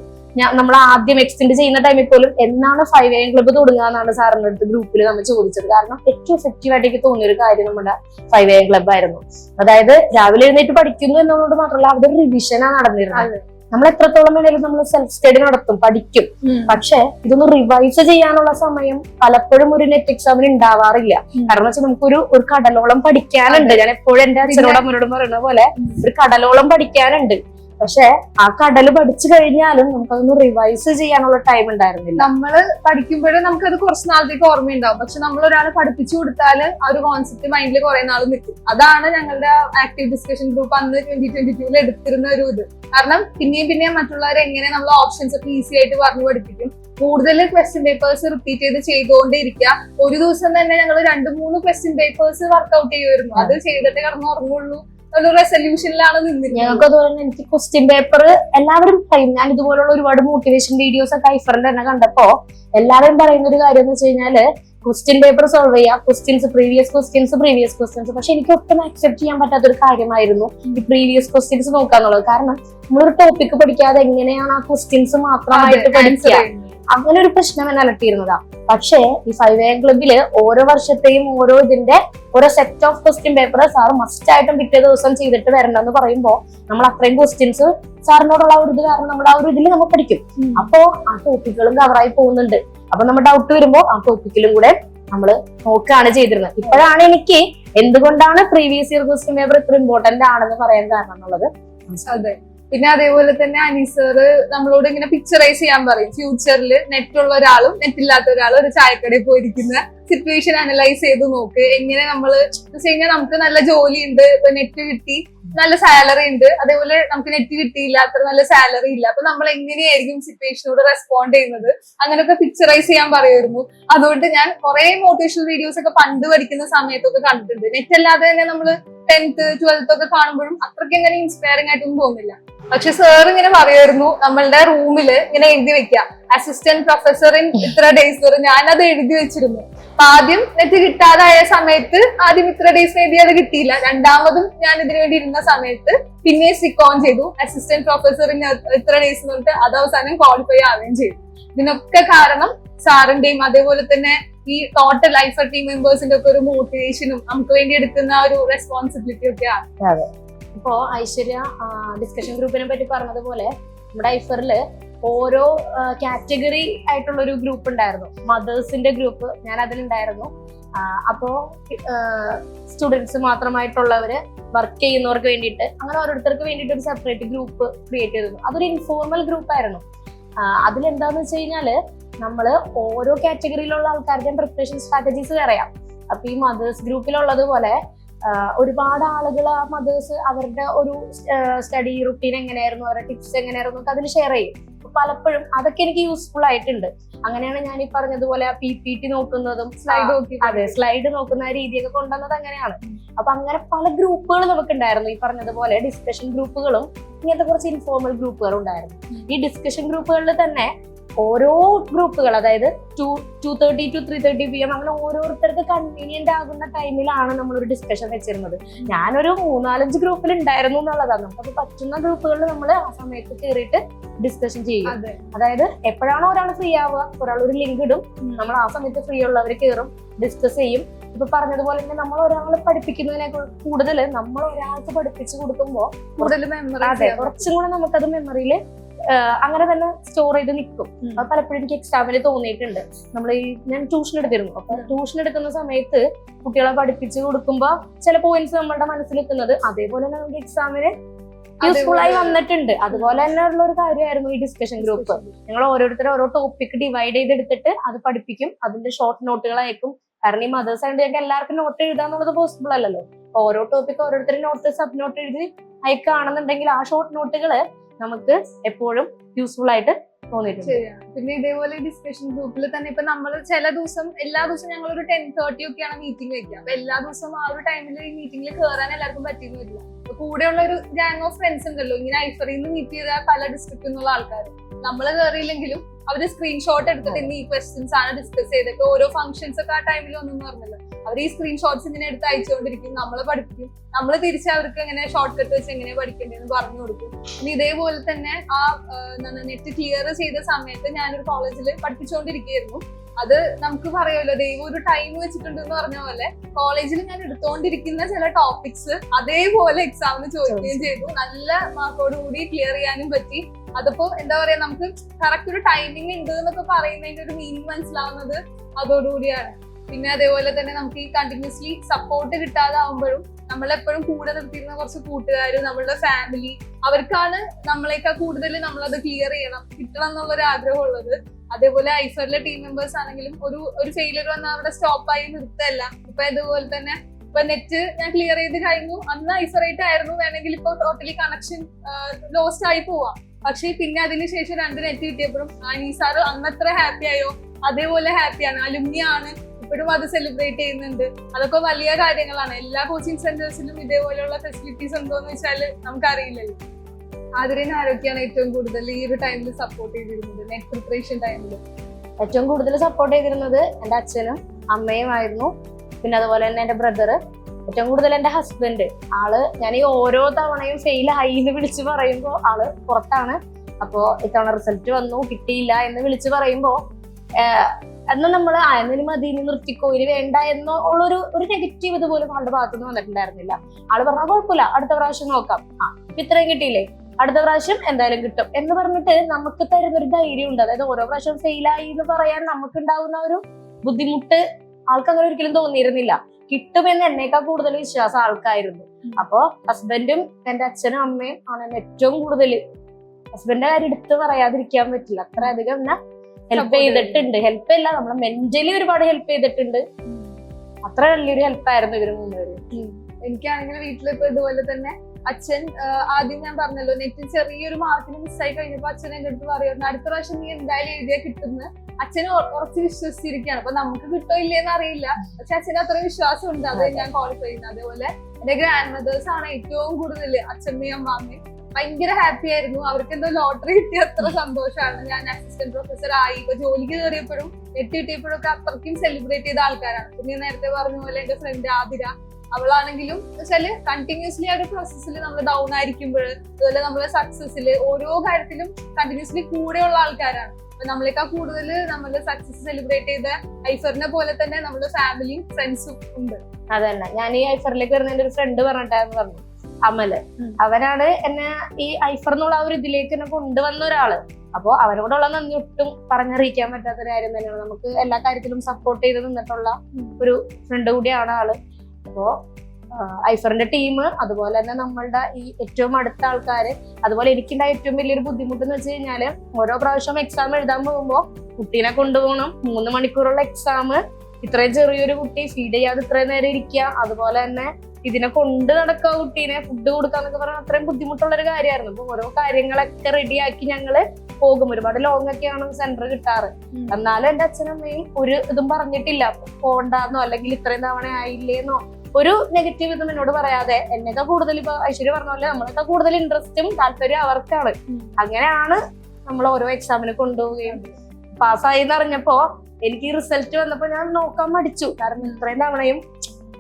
നമ്മൾ ആദ്യം എക്സ്റ്റെൻഡ് ചെയ്യുന്ന ടൈമിൽ പോലും എന്നാണ് ഫൈവ് എ എം ക്ലബ്ബ് തുടങ്ങുക എന്നാണ് സാറിന്റെ അടുത്ത് ഗ്രൂപ്പിൽ നമ്മൾ ചോദിച്ചത്. കാരണം ഏറ്റവും എഫക്റ്റീവ് ആയിട്ട് എനിക്ക് തോന്നിയ ഒരു കാര്യം നമ്മുടെ ഫൈവ് എ എം ക്ലബ്ബ് ആയിരുന്നു. അതായത് രാവിലെ എഴുന്നേറ്റ് പഠിക്കുന്നു എന്നുള്ളത് മാത്രമല്ല അവിടെ റിവിഷനാണ് നടന്നിരുന്നത്. നമ്മൾ എത്രത്തോളം വേണേലും നമ്മൾ സെൽഫ് സ്റ്റഡി നടത്തും പഠിക്കും. പക്ഷെ ഇതൊന്ന് റിവൈസ് ചെയ്യാനുള്ള സമയം പലപ്പോഴും ഒരു നെറ്റ് എക്സാമിന് ഉണ്ടാവാറില്ല. കാരണം വെച്ചാൽ നമുക്കൊരു ഒരു കടലോളം പഠിക്കാനുണ്ട്. ഞാൻ എപ്പോഴും എന്റെ അച്ഛനോട് അമ്മനോടും പറയുന്ന പോലെ ഒരു കടലോളം പഠിക്കാനുണ്ട്. പക്ഷെ ആ കടൽ പഠിച്ചു കഴിഞ്ഞാലും നമുക്കതൊന്ന് റിവൈസ് ചെയ്യാനുള്ള ടൈം ഉണ്ടായിരുന്നില്ല. നമ്മൾ പഠിക്കുമ്പോഴും നമുക്ക് അത് കുറച്ച് നാളത്തേക്ക് ഓർമ്മയുണ്ടാവും. പക്ഷെ നമ്മൾ ഒരാൾ പഠിപ്പിച്ചു കൊടുത്താൽ ആ ഒരു കോൺസെപ്റ്റ് മൈൻഡിൽ കുറെ നാൾ നിൽക്കും അതാണ് ഞങ്ങളുടെ ആക്റ്റീവ് ഡിസ്കഷൻ ഗ്രൂപ്പ് അന്ന് ട്വന്റി ട്വന്റി ടൂവിൽ എടുത്തിരുന്ന ഒരു ഇത്. കാരണം പിന്നെയും പിന്നെയും മറ്റുള്ളവരെ എങ്ങനെ നമ്മൾ ഓപ്ഷൻസ് ഒക്കെ ഈസി ആയിട്ട് പറഞ്ഞു പഠിപ്പിക്കും. കൂടുതൽ ക്വസ്റ്റ്യൻ പേപ്പേഴ്സ് റിപ്പീറ്റ് ചെയ്ത് ചെയ്തുകൊണ്ടിരിക്കുക ഒരു ദിവസം തന്നെ ഞങ്ങൾ രണ്ട് മൂന്ന് ക്വസ്റ്റ്യൻ പേപ്പേഴ്സ് വർക്ക്ഔട്ട് ചെയ്യുമായിരുന്നു. അത് ചെയ്തിട്ട് കിടന്ന് ഉറങ്ങുള്ളൂ ഒരു റെസൊല്യൂഷനിലാണ് നിന്നിരുന്നത് ഞങ്ങൾക്ക് അതുപോലെ തന്നെ എനിക്ക് ക്വസ്റ്റ്യൻ പേപ്പർ എല്ലാവരും പറയും. ഞാൻ ഇതുപോലുള്ള ഒരുപാട് മോട്ടിവേഷൻ വീഡിയോസ് ഒക്കെ ഐഫറിൽ തന്നെ കണ്ടപ്പോ എല്ലാവരും പറയുന്ന ഒരു കാര്യം എന്ന് വെച്ച് കഴിഞ്ഞാൽ ക്വസ്റ്റ്യൻ പേപ്പർ സോൾവ് ചെയ്യുക questions previous questions previous questions പക്ഷെ എനിക്ക് ഒട്ടും അക്സെപ്റ്റ് ചെയ്യാൻ പറ്റാത്ത ഒരു കാര്യമായിരുന്നു ഈ പ്രീവിയസ് ക്വസ്റ്റ്യൻസ് നോക്കാന്നുള്ളത്. കാരണം നമ്മളൊരു ടോപ്പിക് പഠിക്കാതെ എങ്ങനെയാണ് ആ ക്വസ്റ്റ്യൻസ് മാത്രമായിട്ട് പഠിക്കുക? അങ്ങനെ ഒരു പ്രശ്നം എന്നെ അലട്ടിയിരുന്നതാ. പക്ഷേ ഈ ഫൈവ് എ ക്ലബിൽ ഓരോ വർഷത്തെയും ഓരോ ഇതിന്റെ ഓരോ set of question paper sir must ആയിട്ടും പിറ്റേ ദിവസം ചെയ്തിട്ട് വരണം എന്ന് പറയുമ്പോൾ നമ്മൾ അത്രയും ക്വസ്റ്റ്യൻസ് സാറിനോടുള്ള ഒരു ഇത് കാരണം നമ്മുടെ ആ ഒരു ഇതിൽ നമ്മൾ പഠിക്കും. അപ്പോ ആ ടോപ്പിക്കുകളും കവറായി പോകുന്നുണ്ട്. അപ്പൊ നമ്മൾ ഡൗട്ട് വരുമ്പോൾ ആ ടോപ്പിക്കിലും കൂടെ നമ്മൾ നോക്കുകയാണ് ചെയ്തിരുന്നത്. ഇപ്പോഴാണ് എനിക്ക് എന്തുകൊണ്ടാണ് പ്രീവിയസ് ഇയർ ക്വസ്റ്റ്യൻ പേപ്പർ ഇത്ര ഇമ്പോർട്ടന്റ് ആണെന്ന് പറയാൻ കാരണം എന്നുള്ളത് അതെ. പിന്നെ അതേപോലെ തന്നെ അനീസർ നമ്മളോട് ഇങ്ങനെ പിക്ചറൈസ് ചെയ്യാൻ പറയും. ഫ്യൂച്ചറിൽ നെറ്റ് ഉള്ള ഒരാളും നെറ്റ് ഇല്ലാത്ത ഒരാളും ഒരു ചായക്കടയിൽ പോയിരിക്കുന്ന സിറ്റുവേഷൻ അനലൈസ് ചെയ്ത് നോക്ക്. എങ്ങനെ നമ്മൾ കഴിഞ്ഞാൽ നമുക്ക് നല്ല ജോലി ഉണ്ട് ഇപ്പൊ നെറ്റ് കിട്ടി നല്ല സാലറി ഉണ്ട്. അതേപോലെ നമുക്ക് നെറ്റ് കിട്ടിയില്ല അത്ര നല്ല സാലറി ഇല്ല. അപ്പൊ നമ്മൾ എങ്ങനെയായിരിക്കും സിറ്റുവേഷനോട് റെസ്പോണ്ട് ചെയ്യുന്നത്? അങ്ങനെയൊക്കെ പിക്ചറൈസ് ചെയ്യാൻ പറയുമായിരുന്നു. അതുകൊണ്ട് ഞാൻ കുറെ മോട്ടിവേഷണൽ വീഡിയോസ് ഒക്കെ പണ്ട് പഠിക്കുന്ന സമയത്തൊക്കെ കണ്ടിട്ടുണ്ട്. നെറ്റ് അല്ലാതെ തന്നെ നമ്മൾ ടെൻത്ത് ട്വൽത്ത് ഒക്കെ കാണുമ്പോഴും അത്രയ്ക്ക് ഇങ്ങനെ ഇൻസ്പയറിംഗ് ആയിട്ടൊന്നും തോന്നില്ല പക്ഷെ സർ ഇങ്ങനെ പറയുമായിരുന്നു നമ്മളുടെ റൂമിൽ ഇങ്ങനെ എഴുതി വെക്കാം അസിസ്റ്റന്റ് പ്രൊഫസർ ഇൻ ഇത്ര ഡേയ്സ് ഞാൻ അത് എഴുതി വെച്ചിരുന്നു. അപ്പൊ ആദ്യം നെറ്റ് കിട്ടാതായ സമയത്ത് ആദ്യം ഇത്ര ഡേയ്സ് എഴുതി അത് കിട്ടിയില്ല. രണ്ടാമതും ഞാൻ ഇതിനു വേണ്ടി ഇരുന്ന സമയത്ത് പിന്നെ സ്റ്റിക്ക് ഓൺ ചെയ്തു. അസിസ്റ്റന്റ് പ്രൊഫസർ ഇൻ ഇത്ര ഡേയ്സ് എന്ന് പറഞ്ഞിട്ട് അത് അവസാനം ക്വാളിഫൈ ആവുകയും ചെയ്തു. ഇതിനൊക്കെ കാരണം സാറിന്റെയും അതേപോലെ തന്നെ ഈ ടോട്ടൽ ലൈഫ് ടീം മെമ്പേഴ്സിന്റെ ഒക്കെ ഒരു മോട്ടിവേഷനും നമുക്ക് വേണ്ടി എടുക്കുന്ന ഒരു റെസ്പോൺസിബിലിറ്റി ഒക്കെ ആണ്. ഇപ്പോ ഐശ്വര്യ ഡിസ്കഷൻ ഗ്രൂപ്പിനെ പറ്റി പറഞ്ഞതുപോലെ നമ്മുടെ ഐഫറിൽ ഓരോ കാറ്റഗറി ആയിട്ടുള്ള ഒരു ഗ്രൂപ്പ് ഉണ്ടായിരുന്നു. മദേഴ്സിന്റെ ഗ്രൂപ്പ് ഞാൻ അതിലുണ്ടായിരുന്നു. അപ്പോ സ്റ്റുഡൻസ് മാത്രമായിട്ടുള്ളവര് വർക്ക് ചെയ്യുന്നവർക്ക് വേണ്ടിയിട്ട് അങ്ങനെ ഓരോരുത്തർക്ക് വേണ്ടിയിട്ട് ഒരു സെപ്പറേറ്റ് ഗ്രൂപ്പ് ക്രിയേറ്റ് ചെയ്തിരുന്നു. അതൊരു ഇൻഫോർമൽ ഗ്രൂപ്പ് ആയിരുന്നു. അതിലെന്താന്ന് വെച്ച് കഴിഞ്ഞാൽ നമ്മൾ ഓരോ കാറ്റഗറിയിലുള്ള ആൾക്കാരുടെയും പ്രിപ്പറേഷൻ സ്ട്രാറ്റജീസ് അറിയാം അപ്പൊ ഈ മദേഴ്സ് ഗ്രൂപ്പിലുള്ളതുപോലെ ഒരുപാട് ആളുകൾ ആ മദേഴ്സ് അവരുടെ ഒരു സ്റ്റഡി റുട്ടീൻ എങ്ങനെയായിരുന്നു അവരുടെ ടിപ്സ് എങ്ങനെയായിരുന്നു ഒക്കെ അതിൽ ഷെയർ ചെയ്യും. പലപ്പോഴും അതൊക്കെ എനിക്ക് യൂസ്ഫുൾ ആയിട്ടുണ്ട്. അങ്ങനെയാണ് ഞാൻ ഈ പറഞ്ഞതുപോലെ പി പി ടി നോക്കുന്നതും സ്ലൈഡ് നോക്കി അതെ. സ്ലൈഡ് നോക്കുന്ന രീതിയൊക്കെ കൊണ്ടുവന്നത് അങ്ങനെയാണ്. അപ്പൊ അങ്ങനെ പല ഗ്രൂപ്പുകൾ നമുക്ക് ഉണ്ടായിരുന്നു ഈ പറഞ്ഞതുപോലെ ഡിസ്കഷൻ ഗ്രൂപ്പുകളും ഇങ്ങനത്തെ കുറച്ച് ഇൻഫോർമൽ ഗ്രൂപ്പുകളും ഉണ്ടായിരുന്നു ഈ ഡിസ്കഷൻ ഗ്രൂപ്പുകളിൽ തന്നെ ഓരോ ഗ്രൂപ്പുകൾ അതായത് two two thirty to three thirty P M അങ്ങനെ ഓരോരുത്തർക്ക് കൺവീനിയന്റ് ആകുന്ന ടൈമിലാണ് നമ്മൾ ഒരു ഡിസ്കഷൻ വെച്ചിരുന്നത്. ഞാനൊരു മൂന്നാലഞ്ച് ഗ്രൂപ്പിൽ ഉണ്ടായിരുന്നു എന്നുള്ളതാണ്. നമുക്കത് പറ്റുന്ന ഗ്രൂപ്പുകളിൽ നമ്മൾ ആ സമയത്ത് കയറിയിട്ട് ഡിസ്കഷൻ ചെയ്യും അതായത് എപ്പോഴാണോ ഒരാൾ ഫ്രീ ആവുക ഒരാൾ ഒരു ലിങ്ക് ഇടും നമ്മൾ ആ സമയത്ത് ഫ്രീ ഉള്ളവർ കയറും ഡിസ്കസ് ചെയ്യും. ഇപ്പൊ പറഞ്ഞതുപോലെ തന്നെ നമ്മൾ ഒരാളെ പഠിപ്പിക്കുന്നതിനെ കൂടുതൽ നമ്മൾ ഒരാൾക്ക് പഠിപ്പിച്ചു കൊടുക്കുമ്പോൾ കൂടുതൽ അതെ കുറച്ചും കൂടെ നമുക്കത് മെമ്മറിയിൽ അങ്ങനെ തന്നെ സ്റ്റോർ ചെയ്ത് നിൽക്കും അത് പലപ്പോഴും എനിക്ക് എക്സാമിന് തോന്നിയിട്ടുണ്ട്. നമ്മൾ ഈ ഞാൻ ട്യൂഷൻ എടുത്തിരുന്നു. അപ്പൊ ട്യൂഷൻ എടുക്കുന്ന സമയത്ത് കുട്ടികളെ പഠിപ്പിച്ചു കൊടുക്കുമ്പോൾ ചില പോയിന്റ്സ് നമ്മളുടെ മനസ്സിൽ എത്തുന്നത് അതേപോലെ തന്നെ നമുക്ക് എക്സാമിന് യൂസ്ഫുൾ ആയി വന്നിട്ടുണ്ട്. അതുപോലെ തന്നെ ഉള്ള ഒരു കാര്യമായിരുന്നു ഈ ഡിസ്കഷൻ ഗ്രൂപ്പ് ഞങ്ങൾ ഓരോരുത്തരും ഓരോ ടോപ്പിക് ഡിവൈഡ് ചെയ്തെടുത്തിട്ട് അത് പഠിപ്പിക്കും. അതിന്റെ ഷോർട്ട് നോട്ടുകൾ അയക്കും. കാരണം ഈ മദേഴ്സ് ആയതുകൊണ്ട് ഞങ്ങൾക്ക് എല്ലാവർക്കും നോട്ട് എഴുതാന്നുള്ളത് പോസിബിൾ അല്ലല്ലോ. ഓരോ ടോപ്പിക് ഓരോരുത്തരും നോട്ട് സബ് നോട്ട് എഴുതി അയക്കുകയാണെന്നുണ്ടെങ്കിൽ ആ ഷോർട്ട് നോട്ടുകൾ നമുക്ക് എപ്പോഴും യൂസ്ഫുൾ ആയിട്ട് തോന്നിയിട്ടുണ്ട്. പിന്നെ ഇതേപോലെ ഡിസ്കഷൻ ഗ്രൂപ്പിൽ തന്നെ ഇപ്പൊ നമ്മൾ ചില ദിവസം എല്ലാ ദിവസവും ഞങ്ങൾ ഒരു ടെൻ തേർട്ടി ഒക്കെയാണ് മീറ്റിംഗ് വെക്കുക അപ്പൊ എല്ലാ ദിവസവും ആ ഒരു ടൈമിൽ ഈ മീറ്റിംഗിൽ കയറാൻ എല്ലാവർക്കും പറ്റിയെന്ന് വരില്ല. കൂടെയുള്ള ഒരു ഗാങ് ഓഫ് ഫ്രണ്ട്സ് ഉണ്ടല്ലോ ഇങ്ങനെ ഐഫറിൽ നിന്ന് മീറ്റ് ചെയ്ത പല ഡിസ്ട്രിക്റ്റിൽ നിന്നുള്ള ആൾക്കാർ നമ്മൾ കയറിയില്ലെങ്കിലും അവർ സ്ക്രീൻഷോട്ട് എടുത്തിട്ട് ഇന്ന് ഈ ക്വസ്റ്റ്യൻസ് ആണ് ഡിസ്കസ് ചെയ്തിട്ട് ഓരോ ഫംഗ്ഷൻസ് ഒക്കെ ആ ടൈമിൽ ഒന്നും പറഞ്ഞല്ലോ. അവർ ഈ സ്ക്രീൻഷോട്ട്സ് ഇങ്ങനെ എടുത്ത് അയച്ചുകൊണ്ടിരിക്കും. നമ്മളെ പഠിപ്പിക്കും. നമ്മൾ തിരിച്ച് അവർക്ക് എങ്ങനെ ഷോർട്ട് കട്ട് വെച്ച് എങ്ങനെ പഠിക്കേണ്ടതെന്ന് പറഞ്ഞു കൊടുക്കും. പിന്നെ ഇതേപോലെ തന്നെ ആ നെറ്റ് ക്ലിയർ ചെയ്ത സമയത്ത് ഞാനൊരു കോളേജിൽ പഠിപ്പിച്ചുകൊണ്ടിരിക്കുകയായിരുന്നു അത് നമുക്ക് പറയുമല്ലോ ദൈവം ഒരു ടൈം വെച്ചിട്ടുണ്ട് എന്ന് പറഞ്ഞ പോലെ കോളേജിൽ ഞാൻ എടുത്തുകൊണ്ടിരിക്കുന്ന ചില ടോപ്പിക്സ് അതേപോലെ എക്സാമിന് ചോദിക്കുകയും ചെയ്തു. നല്ല മാർക്കോട് കൂടി ക്ലിയർ ചെയ്യാനും പറ്റി. അതിപ്പോ എന്താ പറയാ നമുക്ക് കറക്റ്റ് ഒരു ടൈമിംഗ് ഉണ്ട് എന്നൊക്കെ പറയുന്നതിന്റെ ഒരു മീനിങ് മനസ്സിലാവുന്നത് അതോടുകൂടിയാണ്. പിന്നെ അതേപോലെ തന്നെ നമുക്ക് ഈ കണ്ടിന്യൂസ്ലി സപ്പോർട്ട് കിട്ടാതാവുമ്പോഴും നമ്മളെപ്പോഴും കൂടെ നിർത്തിയിരുന്ന കുറച്ച് കൂട്ടുകാർ നമ്മളുടെ ഫാമിലി അവർക്കാണ് നമ്മളെക്കാൾ കൂടുതൽ നമ്മളത് ക്ലിയർ ചെയ്യണം കിട്ടണം എന്നുള്ളൊരു ആഗ്രഹം ഉള്ളത് അതേപോലെ ഐഫറിലെ ടീം മെമ്പേഴ്സ് ആണെങ്കിലും ഒരു ഒരു ഫെയിലിയർ വന്നാൽ അവിടെ സ്റ്റോപ്പായി നിർത്തല്ല. ഇപ്പൊ ഇതുപോലെ തന്നെ ഇപ്പൊ നെറ്റ് ഞാൻ ക്ലിയർ ചെയ്ത് കഴിഞ്ഞു. അന്ന് ഐസറേറ്റ് ആയിരുന്നു വേണമെങ്കിൽ ഇപ്പൊ ടോട്ടലി കണക്ഷൻ ലോസ്റ്റ് ആയി പോവാം. പക്ഷേ പിന്നെ അതിനുശേഷം രണ്ട് നെറ്റ് കിട്ടിയപ്പോഴും സാർ അന്നത്ര ഹാപ്പി ആയോ? അതേപോലെ ഹാപ്പിയാണ് അലുമിനി ആണ് ഇപ്പോഴും അത് സെലിബ്രേറ്റ് ചെയ്യുന്നുണ്ട്. അതൊക്കെ വലിയ കാര്യങ്ങളാണ്. എല്ലാ കോച്ചിങ് സെന്റേഴ്സിലും ഇതേപോലെയുള്ള ഫെസിലിറ്റീസ് ഉണ്ടോന്ന് വെച്ചാൽ നമുക്കറിയില്ലല്ലോ. ആതിരനെ ആരൊക്കെയാണ് ഏറ്റവും കൂടുതൽ ഈ ഒരു ടൈമിൽ സപ്പോർട്ട് ചെയ്തിരുന്നത്? നെറ്റ് പ്രിപ്പറേഷൻ ടൈമിൽ ഏറ്റവും കൂടുതൽ സപ്പോർട്ട് ചെയ്തിരുന്നത് എന്റെ അച്ഛനും അമ്മയും ആയിരുന്നു പിന്നെ അതുപോലെ തന്നെ എന്റെ ബ്രദർ ഏറ്റവും കൂടുതൽ എന്റെ ഹസ്ബൻഡ് ആൾ ഞാൻ ഈ ഓരോ തവണയും ഫെയിൽ ആയി എന്ന് വിളിച്ചു പറയുമ്പോൾ ആൾ പുറത്താണ്. അപ്പോ ഇത്തവണ റിസൾട്ട് വന്നു കിട്ടിയില്ല എന്ന് വിളിച്ചു പറയുമ്പോ എന്നാൽ നമ്മൾ ആയെന്നിന് മതി ഇനി നിർത്തിക്കോ ഇനി വേണ്ട എന്നോ ഉള്ളൊരു ഒരു നെഗറ്റീവ് ഇതുപോലും ആളുടെ ഭാഗത്തുനിന്ന് വന്നിട്ടുണ്ടായിരുന്നില്ല. ആൾ പറഞ്ഞാൽ കുഴപ്പമില്ല അടുത്ത പ്രാവശ്യം നോക്കാം. ആ ഇത്രയും കിട്ടിയില്ലേ? അടുത്ത പ്രാവശ്യം എന്തായാലും കിട്ടും എന്ന് പറഞ്ഞിട്ട് നമുക്ക് തരുന്ന ഒരു ധൈര്യം ഉണ്ട് അതായത് ഓരോ പ്രാവശ്യം ഫെയിലായി എന്ന് പറയാൻ നമുക്ക് ഉണ്ടാകുന്ന ഒരു ബുദ്ധിമുട്ട് ആൾക്ക് അങ്ങനെ ഒരിക്കലും തോന്നിയിരുന്നില്ല. കിട്ടുമെന്ന് എന്നേക്കാൾ കൂടുതൽ വിശ്വാസം ആൾക്കായിരുന്നു അപ്പോ ഹസ്ബൻഡും എന്റെ അച്ഛനും അമ്മയും ആണ് എന്നെ ഏറ്റവും കൂടുതൽ ഹസ്ബൻഡിന്റെ കാര്യം എടുത്ത് പറയാതിരിക്കാൻ പറ്റില്ല. അത്രയധികം എന്നെ ഹെൽപ്പ് ചെയ്തിട്ടുണ്ട്. ഹെൽപ്പ് ഇല്ല നമ്മളെ മെന്റലി ഒരുപാട് ഹെൽപ്പ് ചെയ്തിട്ടുണ്ട്. അത്ര വലിയൊരു ഹെൽപ്പായിരുന്നു ഇവർ മൂന്നുപേരും. എനിക്കാണെങ്കിൽ വീട്ടിലിപ്പോ ഇതുപോലെ തന്നെ അച്ഛൻ ആദ്യം ഞാൻ പറഞ്ഞല്ലോ നെറ്റിൽ ചെറിയൊരു മാർക്കിന് മിസ്സായി കഴിഞ്ഞപ്പോ അച്ഛൻ എന്റെ അടുത്ത് പറയുന്നു അടുത്ത പ്രാവശ്യം നീ എന്തായാലും എഴുതിയാൽ കിട്ടുന്നു? അച്ഛന് കുറച്ച് വിശ്വസിച്ചിരിക്കുകയാണ്. അപ്പൊ നമുക്ക് കിട്ടോ ഇല്ലേന്ന് അറിയില്ല പക്ഷെ അച്ഛന് അത്ര വിശ്വാസം ഉണ്ട് അത് ഞാൻ ക്വാളിഫൈ ചെയ്യുന്നത് അതേപോലെ എന്റെ ഗ്രാൻഡ് മദേഴ്സ് ആണ് ഏറ്റവും കൂടുതൽ അച്ഛമ്മയും അമ്മാമ്മയും. ഭയങ്കര ഹാപ്പി ആയിരുന്നു. അവർക്ക് എന്തോ ലോട്ടറി കിട്ടിയ അത്ര സന്തോഷമാണ്. ഞാൻ അസിസ്റ്റന്റ് പ്രൊഫസർ ആയി. ഇപ്പൊ ജോലിക്ക് കയറിയപ്പോഴും നെറ്റ് കിട്ടിയപ്പോഴൊക്കെ അത്രയ്ക്കും സെലിബ്രേറ്റ് ചെയ്ത ആൾക്കാരാണ്. പിന്നെ നേരത്തെ പറഞ്ഞ പോലെ എന്റെ ഫ്രണ്ട് ആതിര. അവളാണെങ്കിലും വെച്ചാൽ കണ്ടിന്യൂസ്ലി ആ ഒരു പ്രോസസ്സിൽ നമ്മൾ ഡൗൺ ആയിരിക്കുമ്പോൾ അതുപോലെ നമ്മളെ സക്സസ്സിൽ ഓരോ കാര്യത്തിലും കണ്ടിന്യൂസ്ലി കൂടെയുള്ള ആൾക്കാരാണ്. അപ്പൊ നമ്മളെക്കാൾ കൂടുതൽ നമ്മൾ സക്സസ് സെലിബ്രേറ്റ് ചെയ്ത ഐഫറിനെ പോലെ തന്നെ നമ്മുടെ ഫാമിലിയും ഫ്രണ്ട്സും ഉണ്ട്. അതന്നെ. ഞാൻ ഈ ഐഫറിലേക്ക് വരുന്ന എന്റെ ഒരു ഫ്രണ്ട് പറഞ്ഞിട്ടാന്ന് പറഞ്ഞു അമൽ. അവനാണ് എന്നെ ഈ ഐഫർ എന്നുള്ള ആ ഒരു ഇതിലേക്ക് എന്നെ കൊണ്ടുവന്ന ഒരാൾ. അപ്പോ അവനോടുള്ള നന്ദി ഒട്ടും പറഞ്ഞറിയിക്കാൻ പറ്റാത്ത ഒരു കാര്യം തന്നെയാണ്. നമുക്ക് എല്ലാ കാര്യത്തിലും സപ്പോർട്ട് ചെയ്ത് നിന്നിട്ടുള്ള ഒരു ഫ്രണ്ട് കൂടിയാണ് ആൾ. അപ്പോ ഐഫറിന്റെ ടീം അതുപോലെ തന്നെ നമ്മളുടെ ഈ ഏറ്റവും അടുത്ത ആൾക്കാര് അതുപോലെ എനിക്കുണ്ടായ ഏറ്റവും വലിയൊരു ബുദ്ധിമുട്ട് എന്ന് വെച്ച് കഴിഞ്ഞാൽ ഓരോ പ്രാവശ്യം എക്സാം എഴുതാൻ പോകുമ്പോൾ കുട്ടീനെ കൊണ്ടുപോകണം. മൂന്ന് മണിക്കൂറുള്ള എക്സാം ഇത്രയും ചെറിയൊരു കുട്ടി ഫീഡ് ചെയ്യാതെ ഇത്രയും നേരം ഇരിക്കുക. അതുപോലെ തന്നെ ഇതിനെ കൊണ്ട് നടക്കുക കുട്ടീനെ ഫുഡ് കൊടുക്കുക എന്നൊക്കെ പറഞ്ഞാൽ അത്രയും ബുദ്ധിമുട്ടുള്ള ഒരു കാര്യമായിരുന്നു അപ്പൊ ഓരോ കാര്യങ്ങളൊക്കെ റെഡിയാക്കി ഞങ്ങൾ പോകും. ഒരുപാട് ലോങ് ഒക്കെയാണ് സെന്റർ കിട്ടാറ്. എന്നാലും എന്റെ അച്ഛനമ്മയും ഒരു ഇതും പറഞ്ഞിട്ടില്ല. പോണ്ടെന്നോ? അല്ലെങ്കിൽ ഇത്രയും തവണ ആയില്ലേന്നോ? ഒരു നെഗറ്റീവ് ഇതും എന്നോട് പറയാതെ എന്നൊക്കെ കൂടുതൽ ഇപ്പൊ ഐശ്വര്യ പറഞ്ഞ പോലെ നമ്മളൊക്കെ കൂടുതൽ ഇൻട്രസ്റ്റും താല്പര്യം അവർക്കാണ്. അങ്ങനെയാണ് നമ്മൾ ഓരോ എക്സാമിന് കൊണ്ടുപോവുകയും പാസ്സായി എന്ന് അറിഞ്ഞപ്പോ എനിക്ക് ഈ റിസൾട്ട് വന്നപ്പോ ഞാൻ നോക്കാൻ മടിച്ചു. കാരണം ഇത്രയും തവണയും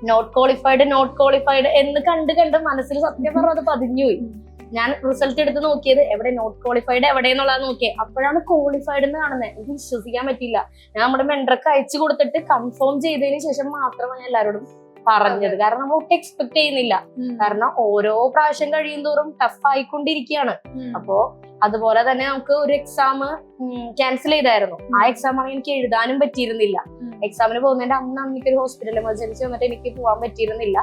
നോട്ട് ക്വാളിഫൈഡ് നോട്ട് ക്വാളിഫൈഡ് എന്ന് കണ്ട് കണ്ട് മനസ്സിൽ സത്യം പറഞ്ഞത് അത് പതിഞ്ഞുപോയി ഞാൻ റിസൾട്ട് എടുത്ത് നോക്കിയത് എവിടെ നോട്ട് ക്വാളിഫൈഡ് എവിടെ എന്നുള്ളത് നോക്കിയത് അപ്പോഴാണ് ക്വാളിഫൈഡ് എന്ന് കാണുന്നത് എനിക്ക് വിശ്വസിക്കാൻ പറ്റില്ല ഞാൻ നമ്മുടെ മെൻഡർക്ക് അയച്ചു കൊടുത്തിട്ട് കൺഫേം ചെയ്തതിന് ശേഷം മാത്രമാണ് ഞാൻ എല്ലാവരോടും പറഞ്ഞത്. കാരണം നമ്മൾ ഒട്ടും എക്സ്പെക്ട് ചെയ്യുന്നില്ല കാരണം ഓരോ പ്രാവശ്യം കഴിയും തോറും ടഫ് ആയിക്കൊണ്ടിരിക്കുകയാണ്. അപ്പോ അതുപോലെ തന്നെ നമുക്ക് ഒരു എക്സാം ക്യാൻസൽ ചെയ്തായിരുന്നു. ആ എക്സാം ആണ് എനിക്ക് എഴുതാനും പറ്റിയിരുന്നില്ല. എക്സാമിന് പോകുന്നതിന്റെ അന്ന് എനിക്ക് ഒരു ഹോസ്പിറ്റൽ എമർജൻസി വന്നിട്ട് എനിക്ക് പോകാൻ പറ്റിയിരുന്നില്ല.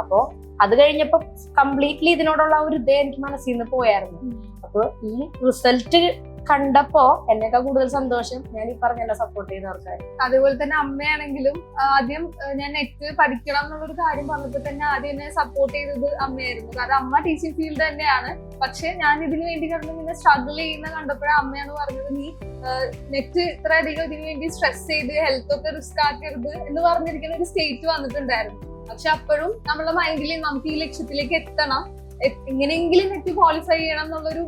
അപ്പോ അത് കഴിഞ്ഞപ്പോ കംപ്ലീറ്റ്ലി ഇതിനോടുള്ള ഒരു ഇതേ എനിക്ക് മനസ്സിൽ നിന്ന് പോയായിരുന്നു. അപ്പൊ ഈ റിസൾട്ട് കണ്ടപ്പോ എന്നേക്കാൾ കൂടുതൽ സന്തോഷം ഞാൻ ഈ പറഞ്ഞ സപ്പോർട്ട് ചെയ്ത ആൾക്കാർ അതുപോലെ തന്നെ അമ്മയാണെങ്കിലും ആദ്യം ഞാൻ നെറ്റ് പഠിക്കണം എന്നുള്ളൊരു കാര്യം പറഞ്ഞപ്പോൾ തന്നെ ആദ്യം എന്നെ സപ്പോർട്ട് ചെയ്തത് അമ്മയായിരുന്നു. കാരണം അമ്മ ടീച്ചിങ് ഫീൽഡ് തന്നെയാണ്. പക്ഷെ ഞാൻ ഇതിനു വേണ്ടി കിടന്ന് ഇങ്ങനെ സ്ട്രഗിൾ ചെയ്യുന്ന കണ്ടപ്പോഴാണ് അമ്മയാണ് പറഞ്ഞത് നീ നെറ്റ് ഇത്ര അധികം ഇതിനു വേണ്ടി സ്ട്രെസ് ചെയ്ത് ഹെൽത്ത് ഒക്കെ റിസ്ക് ആക്കരുത് എന്ന് പറഞ്ഞിരിക്കുന്ന ഒരു സ്റ്റേറ്റ് വന്നിട്ടുണ്ടായിരുന്നു. പക്ഷെ അപ്പോഴും നമ്മുടെ മൈൻഡിൽ നമുക്ക് ഈ ലക്ഷ്യത്തിലേക്ക് എത്തണം. എങ്ങനെയെങ്കിലും നെറ്റ് ക്വാളിഫൈ ചെയ്യണം എന്നുള്ളൊരു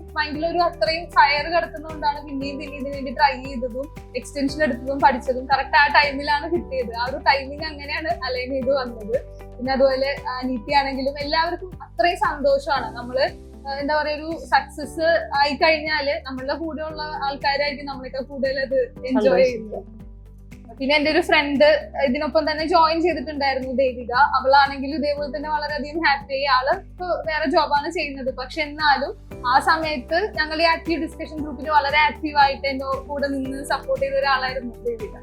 ഒരു അത്രയും ഫയർ കിടക്കുന്നതുകൊണ്ടാണ് പിന്നെയും പിന്നെ ഇതിനു വേണ്ടി ട്രൈ ചെയ്തതും എക്സ്റ്റൻഷൻ എടുത്തതും പഠിച്ചതും. കറക്റ്റ് ആ ടൈമിലാണ് കിട്ടിയത്. ആ ഒരു ടൈമിംഗ് അങ്ങനെയാണ് അലൈൻ ചെയ്ത് വന്നത്. പിന്നെ അതുപോലെ നീറ്റി ആണെങ്കിലും എല്ലാവർക്കും അത്രയും സന്തോഷമാണ്. നമ്മൾ എന്താ പറയാ ഒരു സക്സസ് ആയി കഴിഞ്ഞാൽ നമ്മളുടെ കൂടെയുള്ള ആൾക്കാരായിരിക്കും നമ്മളൊക്കെ കൂടുതൽ അത് എൻജോയ് ചെയ്യുന്നത്. പിന്നെ എന്റെ ഒരു ഫ്രണ്ട് ഇതിനൊപ്പം തന്നെ ജോയിൻ ചെയ്തിട്ടുണ്ടായിരുന്നു ദേവിക. അവളാണെങ്കിലും ഇതേപോലെ തന്നെ വളരെയധികം ഹാപ്പി ആൾ വേറെ ജോബാണ് ചെയ്യുന്നത്. പക്ഷെ എന്നാലും ആ സമയത്ത് ഞങ്ങൾ ഈ ആക്റ്റീവ് ഡിസ്കഷൻ ഗ്രൂപ്പിൽ വളരെ ആക്റ്റീവ് ആയിട്ട് എന്റെ കൂടെ നിന്ന് സപ്പോർട്ട് ചെയ്ത ഒരാളായിരുന്നു ദേവിക.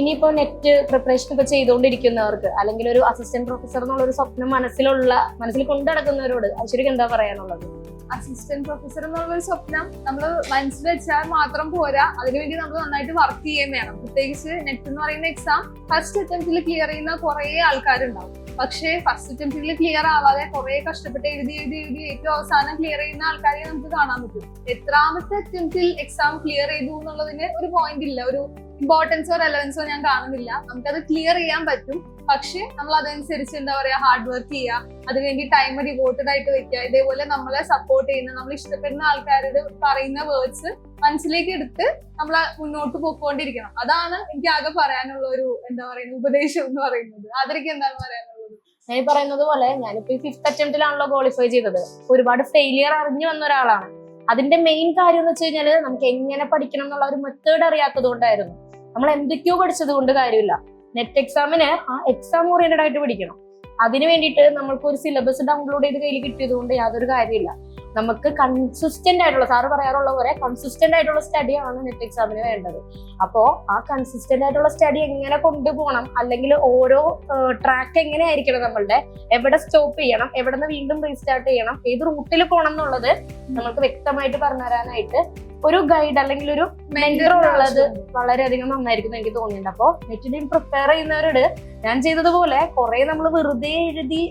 ഇനിയിപ്പോ നെറ്റ് പ്രിപ്പറേഷൻ ഒക്കെ ചെയ്തുകൊണ്ടിരിക്കുന്നവർക്ക് അല്ലെങ്കിൽ ഒരു അസിസ്റ്റന്റ് പ്രൊഫസർ എന്നുള്ള ഒരു സ്വപ്നം മനസ്സിലുള്ള മനസ്സിൽ കൊണ്ടു നടക്കുന്നവരോട് ഐശ്വര്യക്ക് എന്താ പറയാനുള്ളത്? അസിസ്റ്റന്റ് പ്രൊഫസർ എന്നുള്ള സ്വപ്നം നമ്മൾ മനസ്സിൽ വെച്ചാൽ മാത്രം പോരാ. അതിനുവേണ്ടി നമ്മൾ നന്നായിട്ട് വർക്ക് ചെയ്യുകയും വേണം. പ്രത്യേകിച്ച് നെറ്റ് എന്ന് പറയുന്ന എക്സാം ഫസ്റ്റ് അറ്റംപ്റ്റിൽ ക്ലിയർ ചെയ്യുന്ന കുറേ ആൾക്കാരുണ്ടാവും. പക്ഷേ ഫസ്റ്റ് അറ്റംപ്റ്റിൽ ക്ലിയർ ആവാതെ കുറെ കഷ്ടപ്പെട്ട് എഴുതി എഴുതി എഴുതി ഏറ്റവും അവസാനം ക്ലിയർ ചെയ്യുന്ന ആൾക്കാരെ നമുക്ക് കാണാൻ പറ്റും. എത്രാമത്തെ അറ്റംപ്റ്റിൽ എക്സാം ക്ലിയർ ചെയ്തു എന്നുള്ളതിന് ഒരു പോയിന്റ് ഇല്ല. ഒരു ഇമ്പോർട്ടൻസോ റെലവൻസോ ഞാൻ കാണുന്നില്ല. നമുക്കത് ക്ലിയർ ചെയ്യാൻ പറ്റും. പക്ഷെ നമ്മൾ അതനുസരിച്ച് എന്താ പറയാ ഹാർഡ് വർക്ക് ചെയ്യുക അതിനുവേണ്ടി ടൈം ഡിവോട്ടഡ് ആയിട്ട് വെക്കുക ഇതേപോലെ നമ്മളെ സപ്പോർട്ട് ചെയ്യുന്ന നമ്മൾ ഇഷ്ടപ്പെടുന്ന ആൾക്കാരോട് പറയുന്ന വേർഡ്സ് മനസ്സിലേക്ക് എടുത്ത് നമ്മളെ മുന്നോട്ട് പോയിക്കൊണ്ടിരിക്കണം അതാണ് എനിക്ക് ആകെ പറയാനുള്ള ഒരു എന്താ പറയുക ഉപദേശം എന്ന് പറയുന്നത്. അതിലേക്ക് എന്താണ് പറയാനുള്ളത്? ഞാൻ പറയുന്നത് പോലെ ഞാനിപ്പോ ഈ ഫിഫ്ത് അറ്റംപ്റ്റിലാണല്ലോ ക്വാളിഫൈ ചെയ്തത്. ഒരുപാട് ഫെയിലിയർ അറിഞ്ഞു വന്ന ഒരാളാണ്. അതിന്റെ മെയിൻ കാര്യം എന്ന് വെച്ച് കഴിഞ്ഞാൽ നമുക്ക് എങ്ങനെ പഠിക്കണം എന്നുള്ള ഒരു മെത്തേഡ് അറിയാത്തത് കൊണ്ടായിരുന്നു. നമ്മൾ എന്തൊക്കെയോ പഠിച്ചത് കൊണ്ട് കാര്യമില്ല. നെറ്റ് എക്സാമിന് ആ എക്സാം ഓറിയന്റഡ് ആയിട്ട് പഠിക്കണം. അതിന് വേണ്ടിയിട്ട് നമ്മൾക്ക് ഒരു സിലബസ് ഡൗൺലോഡ് ചെയ്ത് കയ്യിൽ കിട്ടിയത് കൊണ്ട് യാതൊരു കാര്യമില്ല. നമുക്ക് കൺസിസ്റ്റന്റ് ആയിട്ടുള്ള സാറ് പറയാറുള്ള പോലെ കൺസിസ്റ്റന്റ് ആയിട്ടുള്ള സ്റ്റഡിയാണ് നെറ്റ് എക്സാമിന് വേണ്ടത്. അപ്പോ ആ കൺസിസ്റ്റന്റ് ആയിട്ടുള്ള സ്റ്റഡി എങ്ങനെ കൊണ്ടുപോകണം? അല്ലെങ്കിൽ ഓരോ ട്രാക്ക് എങ്ങനെയായിരിക്കണം നമ്മളുടെ? എവിടെ സ്റ്റോപ്പ് ചെയ്യണം? എവിടെ നിന്ന് വീണ്ടും റീസ്റ്റാർട്ട് ചെയ്യണം? ഏത് റൂട്ടിൽ പോകണം എന്നുള്ളത് നമ്മൾക്ക് വ്യക്തമായിട്ട് പറഞ്ഞു തരാനായിട്ട് ഒരു ഗൈഡ് അല്ലെങ്കിൽ ഒരു മെന്റർ ഉള്ളത് വളരെയധികം നന്നായിരിക്കും എനിക്ക് തോന്നിയിട്ടുണ്ട്. അപ്പോൾ ഡീം പ്രിപ്പയർ ചെയ്യുന്നവരോട് ഞാൻ ചെയ്തതുപോലെ കുറെ നമ്മൾ വെറുതെ എഴുതി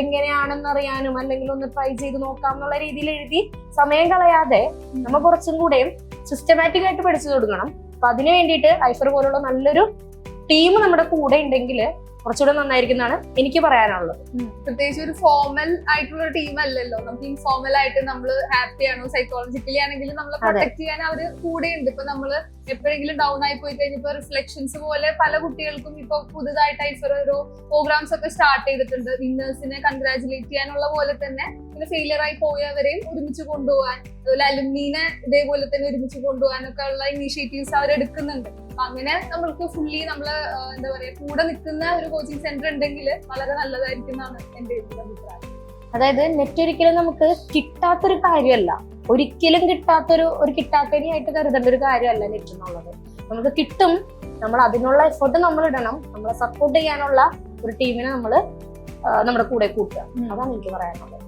എങ്ങനെയാണെന്ന് അറിയാനും അല്ലെങ്കിൽ ഒന്ന് ട്രൈ ചെയ്ത് നോക്കാം എന്നുള്ള രീതിയിൽ എഴുതി സമയം കളയാതെ നമ്മൾ കുറച്ചും കൂടെയും സിസ്റ്റമാറ്റിക് ആയിട്ട് പഠിച്ചു തുടങ്ങണം. അപ്പൊ അതിനു വേണ്ടിയിട്ട് ഐഫർ പോലുള്ള നല്ലൊരു ടീം നമ്മുടെ കൂടെ ഉണ്ടെങ്കിൽ കുറച്ചുകൂടെ നന്നായിരിക്കുന്നതാണ് എനിക്ക് പറയാനുള്ളത്. പ്രത്യേകിച്ച് ഒരു ഫോമൽ ആയിട്ടുള്ള ടീം അല്ലല്ലോ. നമുക്ക് ഇൻഫോർമൽ ആയിട്ട് നമ്മൾ ഹാപ്പി ആണോ സൈക്കോളജിക്കലി ആണെങ്കിലും നമ്മളെ. പ്രൊട്ടക്ട് ചെയ്യാൻ അവർ കൂടെ ഉണ്ട് ഇപ്പൊ നമ്മൾ എപ്പോഴെങ്കിലും ഡൗൺ ആയി പോയി കഴിഞ്ഞപ്പോ റിഫ്ലക്ഷൻസ് പോലെ പല കുട്ടികൾക്കും ഇപ്പൊ പുതുതായിട്ട് ഓരോ പ്രോഗ്രാംസ് ഒക്കെ സ്റ്റാർട്ട് ചെയ്തിട്ടുണ്ട്. വിന്നേഴ്സിനെ കൺഗ്രാചുലേറ്റ് ചെയ്യാനുള്ള പോലെ തന്നെ പിന്നെ ഫെയിലിയർ ആയി പോയവരെയും ഒരുമിച്ച് കൊണ്ടുപോകാൻ അതുപോലെ അലുമിനെ ഇതേപോലെ തന്നെ ഒരുമിച്ച് കൊണ്ടുപോകാൻ ഒക്കെ ഉള്ള ഇനീഷ്യേറ്റീവ്സ് അവർ എടുക്കുന്നുണ്ട്. അപ്പൊ അങ്ങനെ നമ്മൾക്ക് ഫുള്ളി നമ്മൾ എന്താ പറയാ കൂടെ നിൽക്കുന്ന ഒരു കോച്ചിങ് സെന്റർ ഉണ്ടെങ്കിൽ വളരെ നല്ലതായിരിക്കും എന്നാണ് എന്റെ അഭിപ്രായം. അതായത് നെറ്റ് ഒരിക്കലും നമുക്ക് കിട്ടാത്തൊരു കാര്യമല്ല. ഒരിക്കലും കിട്ടാത്തൊരു ഒരു കിട്ടാത്തനിയായിട്ട് കരുതേണ്ട ഒരു കാര്യമല്ല നെറ്റ് എന്നുള്ളത്. നമുക്ക് കിട്ടും. നമ്മൾ അതിനുള്ള എഫേർട്ട് നമ്മൾ ഇടണം. നമ്മളെ സപ്പോർട്ട് ചെയ്യാനുള്ള ഒരു ടീമിനെ നമ്മൾ നമ്മുടെ കൂടെ കൂട്ടുക. അതാണ് എനിക്ക് പറയാനുള്ളത്.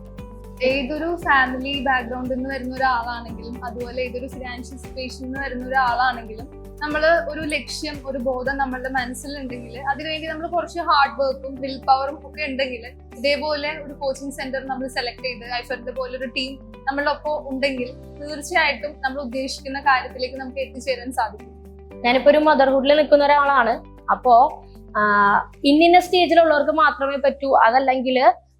ഏതൊരു ഫാമിലി ബാക്ക്ഗ്രൗണ്ടിൽ നിന്ന് വരുന്ന ഒരാളാണെങ്കിലും അതുപോലെ ഏതൊരു ഫിനാൻഷ്യൽ സിറ്റുവേഷനിൽ നിന്ന് വരുന്ന ഒരാളാണെങ്കിലും നമ്മൾ ഒരു ലക്ഷ്യം ഒരു ബോധം നമ്മളുടെ മനസ്സിലുണ്ടെങ്കിൽ അതിനുവേണ്ടി നമ്മൾ കുറച്ച് ഹാർഡ് വർക്കും വിൽ പവറും ഒക്കെ ഉണ്ടെങ്കിൽ ഇതേപോലെ ഒരു കോച്ചിങ് സെന്റർ നമ്മൾ സെലക്ട് ചെയ്ത് ഐഫറിന്റെ പോലെ ഒരു ടീം നമ്മളുടെ ഒപ്പം ഉണ്ടെങ്കിൽ തീർച്ചയായിട്ടും നമ്മൾ ഉദ്ദേശിക്കുന്ന കാര്യത്തിലേക്ക് നമുക്ക് എത്തിച്ചേരാൻ സാധിക്കും. ഞാനിപ്പോ ഒരു മദർഹുഡിൽ നിൽക്കുന്ന ഒരാളാണ്. അപ്പോ ഇന്നിന്ന സ്റ്റേജിലുള്ളവർക്ക് മാത്രമേ പറ്റൂ. അതല്ലെങ്കിൽ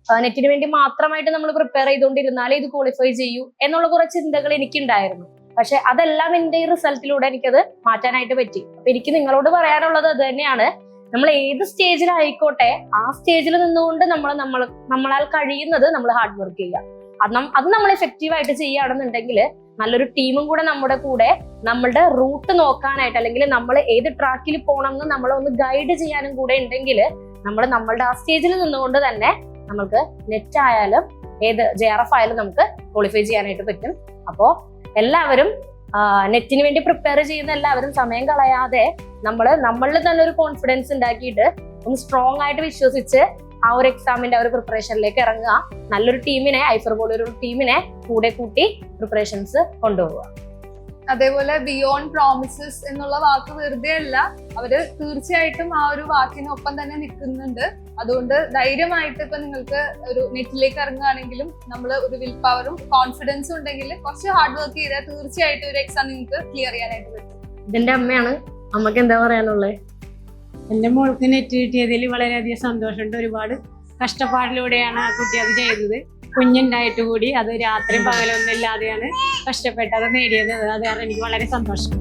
നെറ്റിന് വേണ്ടി മാത്രമായിട്ട് നമ്മൾ പ്രിപ്പയർ ചെയ്തുകൊണ്ടിരുന്നാലേ ഇത് ക്വാളിഫൈ ചെയ്യൂ എന്നുള്ള കുറെ ചിന്തകൾ എനിക്കുണ്ടായിരുന്നു. പക്ഷെ അതെല്ലാം എന്റെ ഈ റിസൾട്ടിലൂടെ എനിക്കത് മാറ്റാനായിട്ട് പറ്റി. അപ്പൊ എനിക്ക് നിങ്ങളോട് പറയാനുള്ളത് അത് തന്നെയാണ്. നമ്മൾ ഏത് സ്റ്റേജിലായിക്കോട്ടെ ആ സ്റ്റേജിൽ നിന്നുകൊണ്ട് നമ്മൾ നമ്മൾ നമ്മളാൽ കഴിയുന്നത് നമ്മൾ ഹാർഡ് വർക്ക് ചെയ്യുക. അത് അത് നമ്മൾ എഫക്റ്റീവ് ആയിട്ട് ചെയ്യുകയാണെന്നുണ്ടെങ്കിൽ നല്ലൊരു ടീമും കൂടെ നമ്മുടെ കൂടെ നമ്മളുടെ റൂട്ട് നോക്കാനായിട്ട് അല്ലെങ്കിൽ നമ്മൾ ഏത് ട്രാക്കിൽ പോകണം എന്ന് നമ്മളെ ഒന്ന് ഗൈഡ് ചെയ്യാനും കൂടെ ഉണ്ടെങ്കിൽ നമ്മൾ നമ്മളുടെ ആ സ്റ്റേജിൽ നിന്നുകൊണ്ട് തന്നെ നമുക്ക് നെറ്റ് ആയാലും ഏത് ജെ ആർ എഫ് ആയാലും നമുക്ക് ക്വാളിഫൈ ചെയ്യാനായിട്ട് പറ്റും. അപ്പോൾ എല്ലാവരും നെറ്റിന് വേണ്ടി പ്രിപ്പയർ ചെയ്യുന്ന എല്ലാവരും സമയം കളയാതെ നമ്മൾ നമ്മളിൽ തന്നെ ഒരു കോൺഫിഡൻസ് ഉണ്ടാക്കിയിട്ട് ഒന്ന് സ്ട്രോങ് ആയിട്ട് വിശ്വസിച്ച് ആ ഒരു എക്സാമിന്റെ ആ ഒരു പ്രിപ്പറേഷനിലേക്ക് ഇറങ്ങുക. നല്ലൊരു ടീമിനെ ഐഫർ പോലെ ഒരു ടീമിനെ കൂടെ കൂട്ടി പ്രിപ്പറേഷൻസ് കൊണ്ടുപോവുക. അതേപോലെ ബിയോണ്ട് പ്രോമിസസ് എന്നുള്ള വാക്ക് വെറുതെ അല്ല അവർ തീർച്ചയായിട്ടും ആ ഒരു വാക്കിനൊപ്പം തന്നെ നിൽക്കുന്നുണ്ട്. അതുകൊണ്ട് ധൈര്യമായിട്ട് ഇപ്പൊ നിങ്ങൾക്ക് ഒരു നെറ്റിലേക്ക് ഇറങ്ങുകയാണെങ്കിലും നമ്മൾ ഒരു വിൽ പവറും കോൺഫിഡൻസും ഉണ്ടെങ്കിൽ കുറച്ച് ഹാർഡ് വർക്ക് ചെയ്താൽ തീർച്ചയായിട്ടും ഒരു എക്സാം നിങ്ങൾക്ക് ക്ലിയർ ചെയ്യാനായിട്ട് പറ്റും. ഇതിന്റെ അമ്മയാണ്. അമ്മയ്ക്ക് എന്താ പറയാനുള്ളത് എന്റെ മോൾക്ക് നെറ്റ് കിട്ടിയതിൽ വളരെയധികം സന്തോഷമുണ്ട്. ഒരുപാട് കഷ്ടപ്പാടിലൂടെയാണ് ആ കുട്ടി അത് ചെയ്തത്. കുഞ്ഞുണ്ടായിട്ട് കൂടി അത് രാത്രി പകലൊന്നും ഇല്ലാതെയാണ് കഷ്ടപ്പെട്ട് അത് നേടിയത്. അത് കാരണം എനിക്ക് വളരെ സന്തോഷം.